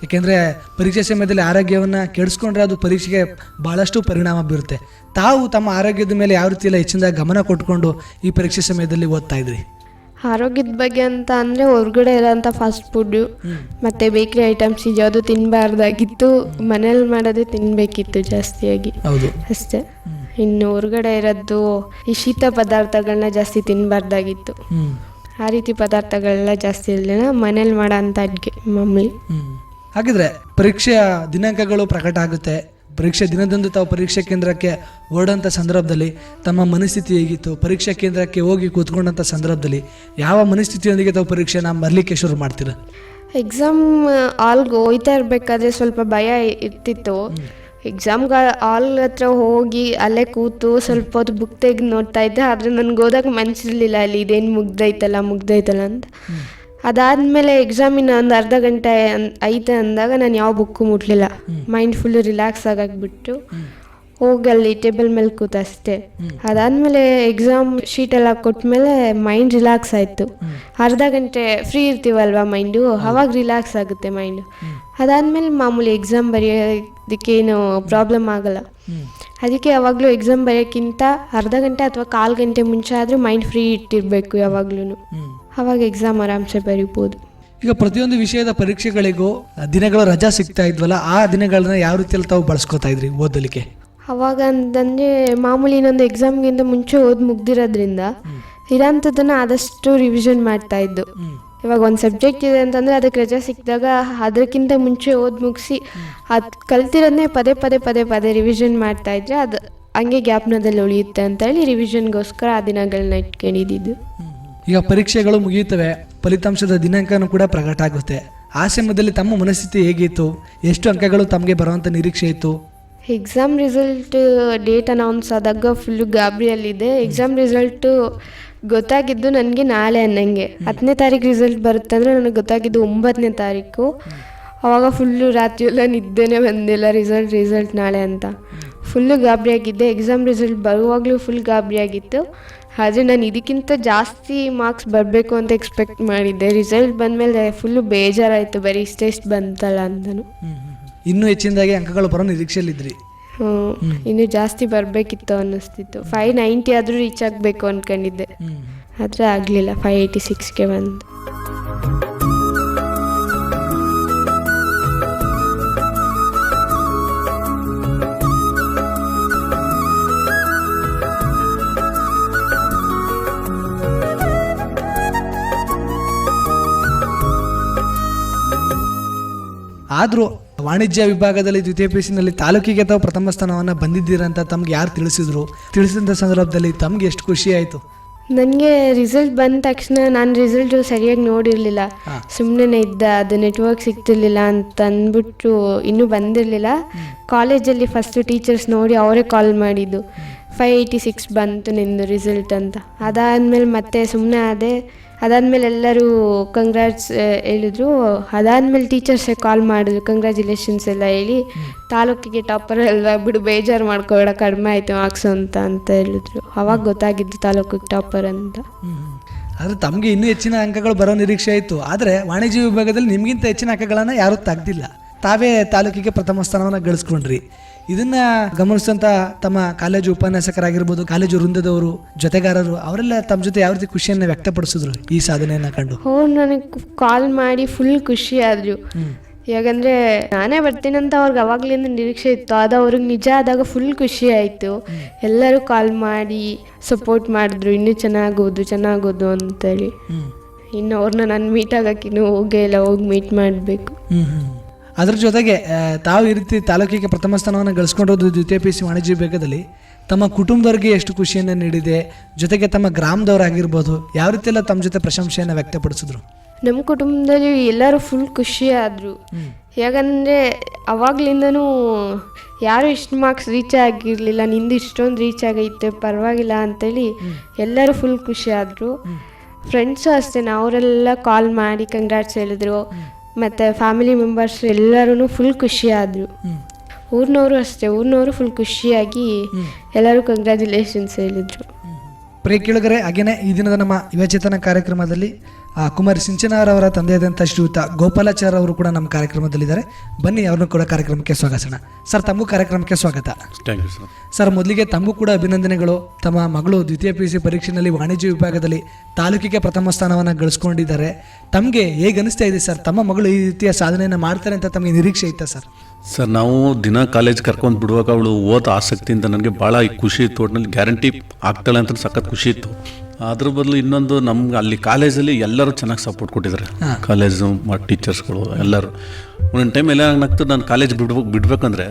[SPEAKER 1] ಏಕೆಂದರೆ ಪರೀಕ್ಷೆ ಸಮಯದಲ್ಲಿ ಆರೋಗ್ಯವನ್ನು ಕೆಡಿಸ್ಕೊಂಡ್ರೆ ಅದು ಪರೀಕ್ಷೆಗೆ ಭಾಳಷ್ಟು ಪರಿಣಾಮ ಬೀರುತ್ತೆ. ತಾವು ತಮ್ಮ ಆರೋಗ್ಯದ ಮೇಲೆ ಯಾವ ರೀತಿಯಲ್ಲ ಹೆಚ್ಚಿನ ಗಮನ ಕೊಟ್ಕೊಂಡು ಈ ಪರೀಕ್ಷೆ ಸಮಯದಲ್ಲಿ ಓದ್ತಾ ಇದ್ರಿ?
[SPEAKER 2] ಆರೋಗ್ಯದ ಬಗ್ಗೆ ಅಂತ ಅಂದರೆ ಹೊರಗಡೆ ಇರೋಂಥ ಫಾಸ್ಟ್ ಫುಡ್ಡು ಮತ್ತು ಬೇಕ್ರಿ ಐಟಮ್ಸ್ ಯಾವುದು ತಿನ್ನಬಾರ್ದಾಗಿತ್ತು ಮನೇಲಿ ಮಾಡೋದೇ ತಿನ್ನಬೇಕಿತ್ತು ಜಾಸ್ತಿಯಾಗಿ. ಅಷ್ಟೇ. ಇನ್ನು ಹೊರಗಡೆ ಇರೋದು ಈ ಶೀತ ಪದಾರ್ಥಗಳನ್ನ ಜಾಸ್ತಿ ತಿನ್ನಬಾರ್ದಾಗಿತ್ತು ಆ ರೀತಿ ಪದಾರ್ಥಗಳೆಲ್ಲ ಜಾಸ್ತಿ ಇರಲಿಲ್ಲ ಮನೇಲಿ ಮಾಡೋ ಅಂಥ ಅಡುಗೆ ಮಾಮೂಲಿ.
[SPEAKER 1] ಹ್ಮ್. ಹಾಗಿದ್ರೆ ಪರೀಕ್ಷೆಯ ದಿನಾಂಕಗಳು ಪ್ರಕಟ ಆಗುತ್ತೆ. ಪರೀಕ್ಷೆ ದಿನದಂದು ತಾವು ಪರೀಕ್ಷಾ ಕೇಂದ್ರಕ್ಕೆ ಹೊರಡಂಥ ಸಂದರ್ಭದಲ್ಲಿ ತಮ್ಮ ಮನಸ್ಥಿತಿ ಹೇಗಿತ್ತು ಪರೀಕ್ಷಾ ಕೇಂದ್ರಕ್ಕೆ ಹೋಗಿ ಕೂತ್ಕೊಂಡಂಥ ಸಂದರ್ಭದಲ್ಲಿ ಯಾವ ಮನಸ್ಥಿತಿಯೊಂದಿಗೆ ತಾವು ಪರೀಕ್ಷೆನ ಮರಲಿಕ್ಕೆ ಶುರು ಮಾಡ್ತೀರಾ?
[SPEAKER 2] ಎಕ್ಸಾಮ್ ಆಲ್ಗೆ ಹೋಯ್ತಾ ಇರಬೇಕಾದ್ರೆ ಸ್ವಲ್ಪ ಭಯ ಇರ್ತಿತ್ತು. ಎಕ್ಸಾಮ್ಗೆ ಆಲ್ ಹತ್ರ ಹೋಗಿ ಅಲ್ಲೇ ಕೂತು ಸ್ವಲ್ಪ ಹೊತ್ತು ಬುಕ್ ತೆಗೆದು ನೋಡ್ತಾ ಇದ್ದೆ. ಆದರೆ ನನಗೆ ಓದೋಕೆ ಮನಸ್ಸಿರ್ಲಿಲ್ಲ ಅಲ್ಲಿ ಇದೇನು ಮುಗ್ದೈತಲ್ಲ ಮುಗ್ದೈತಲ್ಲ ಅಂತ. ಅದಾದಮೇಲೆ ಎಕ್ಸಾಮಿನ ಒಂದು ಅರ್ಧ ಗಂಟೆ ಐತೆ ಅಂದಾಗ ನಾನು ಯಾವ ಬುಕ್ಕು ಮುಟ್ಲಿಲ್ಲ. ಮೈಂಡ್ ಫುಲ್ಲು ರಿಲ್ಯಾಕ್ಸ್ ಆಗಾಕ್ಬಿಟ್ಟು ಹೋಗಿ ಅಲ್ಲಿ ಟೇಬಲ್ ಮೇಲೆ ಕೂತ ಅಷ್ಟೇ. ಅದಾದ್ಮೇಲೆ ಎಕ್ಸಾಮ್ ಶೀಟ್ ಎಲ್ಲ ಕೊಟ್ಟಮೇಲೆ ಮೈಂಡ್ ರಿಲ್ಯಾಕ್ಸ್ ಆಯಿತು. ಅರ್ಧ ಗಂಟೆ ಫ್ರೀ ಇರ್ತೀವಲ್ವಾ ಮೈಂಡು ಅವಾಗ ರಿಲ್ಯಾಕ್ಸ್ ಆಗುತ್ತೆ ಮೈಂಡು ಅದಾದಮೇಲೆ ಮಾಮೂಲಿ ಎಕ್ಸಾಮ್ ಬರೆಯೋದಕ್ಕೆ ಏನು ಪ್ರಾಬ್ಲಮ್ ಆಗಲ್ಲ. ಅದಕ್ಕೆ ಯಾವಾಗಲೂ ಎಕ್ಸಾಮ್ ಬರೆಯೋಕ್ಕಿಂತ ಅರ್ಧ ಗಂಟೆ ಅಥವಾ ಕಾಲು ಗಂಟೆ ಮುಂಚೆ ಆದರೂ ಮೈಂಡ್ ಫ್ರೀ ಇಟ್ಟಿರಬೇಕು ಯಾವಾಗ್ಲೂ ಅವಾಗ ಎಕ್ಸಾಮ್ ಆರಾಮ್ಸೆ ಬರೀಬೋದು.
[SPEAKER 1] ಈಗ ಪ್ರತಿಯೊಂದು ವಿಷಯದ ಪರೀಕ್ಷೆಗಳಿಗೂ ದಿನಗಳು ರಜಾ ಸಿಗ್ತಾ ಇದ್ವಲ್ಲ ಆ ದಿನಗಳನ್ನ ಯಾವ ರೀತಿಯಲ್ಲಿ ತಾವು ಬಳಸ್ಕೊತಾ ಇದ್ರಿ ಓದಲಿಕ್ಕೆ?
[SPEAKER 2] ಅವಾಗ ಅಂತಂದರೆ ಮಾಮೂಲಿ ಇನ್ನೊಂದು ಎಕ್ಸಾಮ್ಗಿಂತ ಮುಂಚೆ ಓದಿ ಮುಗ್ದಿರೋದ್ರಿಂದ ಇರೋಂಥದ್ದನ್ನು ಆದಷ್ಟು ರಿವಿಷನ್ ಮಾಡ್ತಾ ಇದ್ದು. ಇವಾಗ ಒಂದು ಸಬ್ಜೆಕ್ಟ್ ಇದೆ ಅಂತಂದರೆ ಅದಕ್ಕೆ ರಜೆ ಸಿಕ್ಕಿದಾಗ ಅದಕ್ಕಿಂತ ಮುಂಚೆ ಓದಿ ಮುಗಿಸಿ ಅದು ಕಲ್ತಿರೋದನ್ನೇ ಪದೇ ಪದೇ ಪದೇ ಪದೇ ರಿವಿಷನ್ ಮಾಡ್ತಾ ಇದ್ರೆ ಅದು ಹಂಗೆ ಗ್ಯಾಪ್ನದಲ್ಲಿ ಉಳಿಯುತ್ತೆ ಅಂತ ಹೇಳಿ ರಿವಿಷನ್ಗೋಸ್ಕರ ಆ ದಿನಗಳನ್ನ ಇಟ್ಕೊಂಡಿದ್ದು
[SPEAKER 1] ಈಗ ಪರೀಕ್ಷೆಗಳು ಮುಗಿಯುತ್ತವೆ ಫಲಿತಾಂಶದ ದಿನಾಂಕನೂ ಕೂಡ ಪ್ರಕಟ ಆಗುತ್ತೆ. ಆ ಸಮಯದಲ್ಲಿ ತಮ್ಮ ಮನಸ್ಥಿತಿ ಹೇಗಿತ್ತು? ಎಷ್ಟು ಅಂಕಗಳು ತಮಗೆ ಬರುವಂತ ನಿರೀಕ್ಷೆ ಇತ್ತು?
[SPEAKER 2] ಎಕ್ಸಾಮ್ ರಿಸಲ್ಟ್ ಡೇಟ್ ಅನೌನ್ಸ್ ಆದಾಗ ಫುಲ್ಲು ಗಾಬರಿಯಲ್ಲಿದೆ ಎಕ್ಸಾಮ್ ರಿಸಲ್ಟು ಗೊತ್ತಾಗಿದ್ದು ನನಗೆ ನಾಳೆ ಅನ್ನಂಗೆ. ಹತ್ತನೇ ತಾರೀಕು ರಿಸಲ್ಟ್ ಬರುತ್ತೆ ಅಂದರೆ ನನಗೆ ಗೊತ್ತಾಗಿದ್ದು ಒಂಬತ್ತನೇ ತಾರೀಕು ಅವಾಗ ಫುಲ್ಲು ರಾತ್ರಿ ಎಲ್ಲ ನಿದ್ದೆನೇ ಬಂದಿಲ್ಲ ರಿಸಲ್ಟ್ ರಿಸಲ್ಟ್ ನಾಳೆ ಅಂತ. ಫುಲ್ಲು ಗಾಬರಿಯಾಗಿದ್ದೆ ಎಕ್ಸಾಮ್ ರಿಸಲ್ಟ್ ಬರುವಾಗಲೂ ಫುಲ್ ಗಾಬರಿಯಾಗಿತ್ತು ಆದರೆ ನಾನು ಇದಕ್ಕಿಂತ ಜಾಸ್ತಿ ಮಾರ್ಕ್ಸ್ ಬರಬೇಕು ಅಂತ ಎಕ್ಸ್ಪೆಕ್ಟ್ ಮಾಡಿದ್ದೆ. ರಿಸಲ್ಟ್ ಬಂದಮೇಲೆ ಫುಲ್ಲು ಬೇಜಾರಾಯಿತು. ಬರೀ ಇಷ್ಟೆಷ್ಟು ಬಂತಲ್ಲ ಅಂತಲೂ
[SPEAKER 1] ಇನ್ನೂ ಹೆಚ್ಚಿನದಾಗಿ ಅಂಕಗಳು ಬರೋ ನಿರೀಕ್ಷೆಯಲ್ಲಿದ್ರಿ.
[SPEAKER 2] ಹ್ಮ್. ಇನ್ನು ಜಾಸ್ತಿ ಬರಬೇಕಿತ್ತು ಅನ್ನಿಸ್ತಿತ್ತು. ಫೈವ್ ನೈಂಟಿ ಆದರೂ ರೀಚ್ ಆಗಬೇಕು ಅಂದ್ಕೊಂಡಿದ್ದೆ ಆದರೆ ಆಗಲಿಲ್ಲ ಫೈವ್ ಏಯ್ಟಿ ಸಿಕ್ಸ್ಗೆ ಬಂದು.
[SPEAKER 1] ಆದರೂ ವಾಣಿಜ್ಯ ವಿಭಾಗದಲ್ಲಿ ದ್ವಿತೀಯ ಪಿ ನಲ್ಲಿ ತಾಲೂಕಿಗೆ ತಾವು ಪ್ರಥಮ ಸ್ಥಾನವನ್ನು ಬಂದಿದ್ದೀರಾ ಅಂತ ತಮ್ಗೆ ಯಾರು ತಿಳಿಸಿದ್ರು? ತಿಳಿಸಿದಂಥ ಸಂದರ್ಭದಲ್ಲಿ ತಮ್ಗೆ ಎಷ್ಟು ಖುಷಿ ಆಯಿತು?
[SPEAKER 2] ನನಗೆ ರಿಸಲ್ಟ್ ಬಂದ ತಕ್ಷಣ ನಾನು ರಿಸಲ್ಟು ಸರಿಯಾಗಿ ನೋಡಿರಲಿಲ್ಲ. ಸುಮ್ಮನೆ ಇದ್ದ ಅದು ನೆಟ್ವರ್ಕ್ ಸಿಗ್ತಿರ್ಲಿಲ್ಲ ಅಂತ ಅಂದ್ಬಿಟ್ಟು ಇನ್ನೂ ಬಂದಿರಲಿಲ್ಲ. ಕಾಲೇಜಲ್ಲಿ ಫಸ್ಟು ಟೀಚರ್ಸ್ ನೋಡಿ ಅವರೇ ಕಾಲ್ ಮಾಡಿದ್ದು. ಫೈವ್ ಏಯ್ಟಿ ಸಿಕ್ಸ್ ಬಂತು ನಿಂದು ರಿಸಲ್ಟ್ ಅಂತ. ಅದಾದಮೇಲೆ ಮತ್ತೆ ಸುಮ್ಮನೆ ಅದೇ ಅದಾದಮೇಲೆ ಎಲ್ಲರೂ ಕಂಗ್ರಾಟ್ಸ್ ಹೇಳಿದ್ರು. ಅದಾದ್ಮೇಲೆ ಟೀಚರ್ಸೇ ಕಾಲ್ ಮಾಡಿದ್ರು ಕಂಗ್ರ್ಯಾಚುಲೇಷನ್ಸ್ ಎಲ್ಲ ಹೇಳಿ. ತಾಲೂಕಿಗೆ ಟಾಪರ್ ಎಲ್ಲ ಬಿಡು ಬೇಜಾರು ಮಾಡ್ಕೋಬೇಡ ಕಡಿಮೆ ಆಯಿತು ಮಾರ್ಕ್ಸ್ ಅಂತ ಅಂತ ಹೇಳಿದ್ರು. ಅವಾಗ ಗೊತ್ತಾಗಿದ್ದು ತಾಲೂಕಿಗೆ ಟಾಪರ್ ಅಂತ.
[SPEAKER 1] ಆದರೆ ತಮಗೆ ಇನ್ನೂ ಹೆಚ್ಚಿನ ಅಂಕಗಳು ಬರೋ ನಿರೀಕ್ಷೆ ಇತ್ತು. ಆದರೆ ವಾಣಿಜ್ಯ ವಿಭಾಗದಲ್ಲಿ ನಿಮಗಿಂತ ಹೆಚ್ಚಿನ ಅಂಕಗಳನ್ನು ಯಾರೂ ತೆಗ್ದಿಲ್ಲ. ತಾವೇ ತಾಲೂಕಿಗೆ ಪ್ರಥಮ ಸ್ಥಾನವನ್ನು ಗಳಿಸ್ಕೊಂಡ್ರಿ. ಇದನ್ನ ಗಮನಿಸಿದಂಥ ತಮ್ಮ ಕಾಲೇಜು ಉಪನ್ಯಾಸಕರಾಗಿರ್ಬೋದು ಕಾಲೇಜು ವೃಂದದವರು ಜೊತೆಗಾರರು ಅವರೆಲ್ಲ ತಮ್ಮ ಜೊತೆ ಯಾವ ರೀತಿ ಖುಷಿಯನ್ನು ವ್ಯಕ್ತಪಡಿಸಿದ್ರು ಈ ಸಾಧನೆಯನ್ನ ಕಂಡು?
[SPEAKER 2] ಹೋ ನನಗೆ ಕಾಲ್ ಮಾಡಿ ಫುಲ್ ಖುಷಿ ಆದ್ರು. ಯಾಕಂದ್ರೆ ನಾನೇ ಬರ್ತೀನಂತ ಅವ್ರಿಗೆ ಅವಾಗ್ಲಿಂದ ನಿರೀಕ್ಷೆ ಇತ್ತು. ಅದು ಅವ್ರಿಗೆ ನಿಜ ಆದಾಗ ಫುಲ್ ಖುಷಿ ಆಯಿತು. ಎಲ್ಲರೂ ಕಾಲ್ ಮಾಡಿ ಸಪೋರ್ಟ್ ಮಾಡಿದ್ರು. ಇನ್ನೂ ಚೆನ್ನಾಗೋದು ಚೆನ್ನಾಗೋದು ಅಂತೇಳಿ. ಇನ್ನು ಅವ್ರನ್ನ ನಾನು ಮೀಟ್ ಆಗಕ್ಕೆ ಇನ್ನೂ ಹೋಗೇ ಇಲ್ಲ. ಹೋಗಿ ಮೀಟ್ ಮಾಡಬೇಕು.
[SPEAKER 1] ಅದ್ರ ಜೊತೆಗೆ ತಾವು ಈ ರೀತಿ ತಾಲೂಕಿಗೆ ಪ್ರಥಮ ಸ್ಥಾನವನ್ನು ಗಳಿಸ್ಕೊಂಡಿರೋದು ದ್ವಿತೀಯ ಪಿ ಸಿ ವಾಣಿಜ್ಯ ವಿಭಾಗದಲ್ಲಿ ತಮ್ಮ ಕುಟುಂಬದವ್ರಿಗೆ ಎಷ್ಟು ಖುಷಿಯನ್ನು ನೀಡಿದೆ ಜೊತೆಗೆ ತಮ್ಮ ಗ್ರಾಮದವರಾಗಿರ್ಬೋದು ಯಾವ ರೀತಿ ಎಲ್ಲ ತಮ್ಮ ಜೊತೆ ಪ್ರಶಂಸೆಯನ್ನು ವ್ಯಕ್ತಪಡಿಸಿದ್ರು?
[SPEAKER 2] ನಮ್ಮ ಕುಟುಂಬದಲ್ಲಿ ಎಲ್ಲರೂ ಫುಲ್ ಖುಷಿ ಆದರು. ಯಾಕಂದರೆ ಅವಾಗ್ಲಿಂದನೂ ಯಾರು ಇಷ್ಟು ಮಾರ್ಕ್ಸ್ ರೀಚ್ ಆಗಿರಲಿಲ್ಲ ನಿಂದು ಇಷ್ಟೊಂದು ರೀಚ್ ಆಗೈತೆ ಪರವಾಗಿಲ್ಲ ಅಂತೇಳಿ ಎಲ್ಲರೂ ಫುಲ್ ಖುಷಿ ಆದರು. ಫ್ರೆಂಡ್ಸು ಅಷ್ಟೇ ಅವರೆಲ್ಲ ಕಾಲ್ ಮಾಡಿ ಕಂಗ್ರಾಟ್ಸ್ ಹೇಳಿದ್ರು. ಮತ್ತು ಫ್ಯಾಮಿಲಿ ಮೆಂಬರ್ಸ್ ಎಲ್ಲರೂ ಫುಲ್ ಖುಷಿ ಆದ್ರು ಊರಿನವರು ಅಷ್ಟೇ ಊರಿನವರು ಫುಲ್ ಖುಷಿಯಾಗಿ ಎಲ್ಲರೂ ಕಂಗ್ರ್ಯಾಚುಲೇಷನ್ಸ್ ಹೇಳಿದರು.
[SPEAKER 1] ಪ್ರೇಕ್ಷಕರೇ ಹಾಗೇನೆ ಈ ದಿನದ ನಮ್ಮ ಯುವಚೇತನ ಕಾರ್ಯಕ್ರಮದಲ್ಲಿ ಕುಮಾರಿ ಸಿಂಚನಾರವರ ತಂದೆಯಾದಂಥ ಶ್ರೀಯುತ ಗೋಪಾಲಾಚಾರ್ಯ ಅವರು ಕೂಡ ನಮ್ಮ ಕಾರ್ಯಕ್ರಮದಲ್ಲಿದ್ದಾರೆ. ಬನ್ನಿ ಅವ್ರನ್ನೂ ಕೂಡ ಕಾರ್ಯಕ್ರಮಕ್ಕೆ ಸ್ವಾಗತಿಸೋಣ. ಸರ್ ತಮಗೂ ಕಾರ್ಯಕ್ರಮಕ್ಕೆ ಸ್ವಾಗತ.
[SPEAKER 3] ಥ್ಯಾಂಕ್ ಯು ಸರ್
[SPEAKER 1] ಸರ್ ಮೊದಲಿಗೆ ತಮಗೂ ಕೂಡ ಅಭಿನಂದನೆಗಳು. ತಮ್ಮ ಮಗಳು ದ್ವಿತೀಯ ಪಿ ಯು ಸಿ ಪರೀಕ್ಷೆಯಲ್ಲಿ ವಾಣಿಜ್ಯ ವಿಭಾಗದಲ್ಲಿ ತಾಲೂಕಿಗೆ ಪ್ರಥಮ ಸ್ಥಾನವನ್ನು ಗಳಿಸ್ಕೊಂಡಿದ್ದಾರೆ. ತಮಗೆ ಹೇಗೆ ಅನಿಸ್ತಾ ಇದೆ ಸರ್? ತಮ್ಮ ಮಗಳು ಈ ರೀತಿಯ ಸಾಧನೆಯನ್ನು ಮಾಡ್ತಾರೆ ಅಂತ ತಮಗೆ ನಿರೀಕ್ಷೆ ಇತ್ತಾ ಸರ್?
[SPEAKER 3] ಸರ್ ನಾವು ದಿನ ಕಾಲೇಜ್ ಕರ್ಕೊಂಡು ಬಿಡುವಾಗ ಅವಳು ಓದ ಆಸಕ್ತಿಯಿಂದ ನನಗೆ ಭಾಳ ಖುಷಿ ಇತ್ತು. ಒಟ್ಟಿನಲ್ಲಿ ಗ್ಯಾರಂಟಿ ಆಗ್ತಾಳೆ ಅಂತ ಸಖತ್ ಖುಷಿ ಇತ್ತು. ಅದ್ರ ಬದಲು ಇನ್ನೊಂದು ನಮ್ಗೆ ಅಲ್ಲಿ ಕಾಲೇಜಲ್ಲಿ ಎಲ್ಲರೂ ಚೆನ್ನಾಗಿ ಸಪೋರ್ಟ್ ಕೊಟ್ಟಿದ್ದಾರೆ. ಕಾಲೇಜು ಟೀಚರ್ಸ್ಗಳು ಎಲ್ಲರೂ. ಒಂದೊಂದು ಟೈಮ್ ಎಲ್ಲ ಏನಾಗ್ತದೆ ನಾನು ಕಾಲೇಜ್ ಬಿಡ್ಬೇಕು ಬಿಡ್ಬೇಕಂದ್ರೆ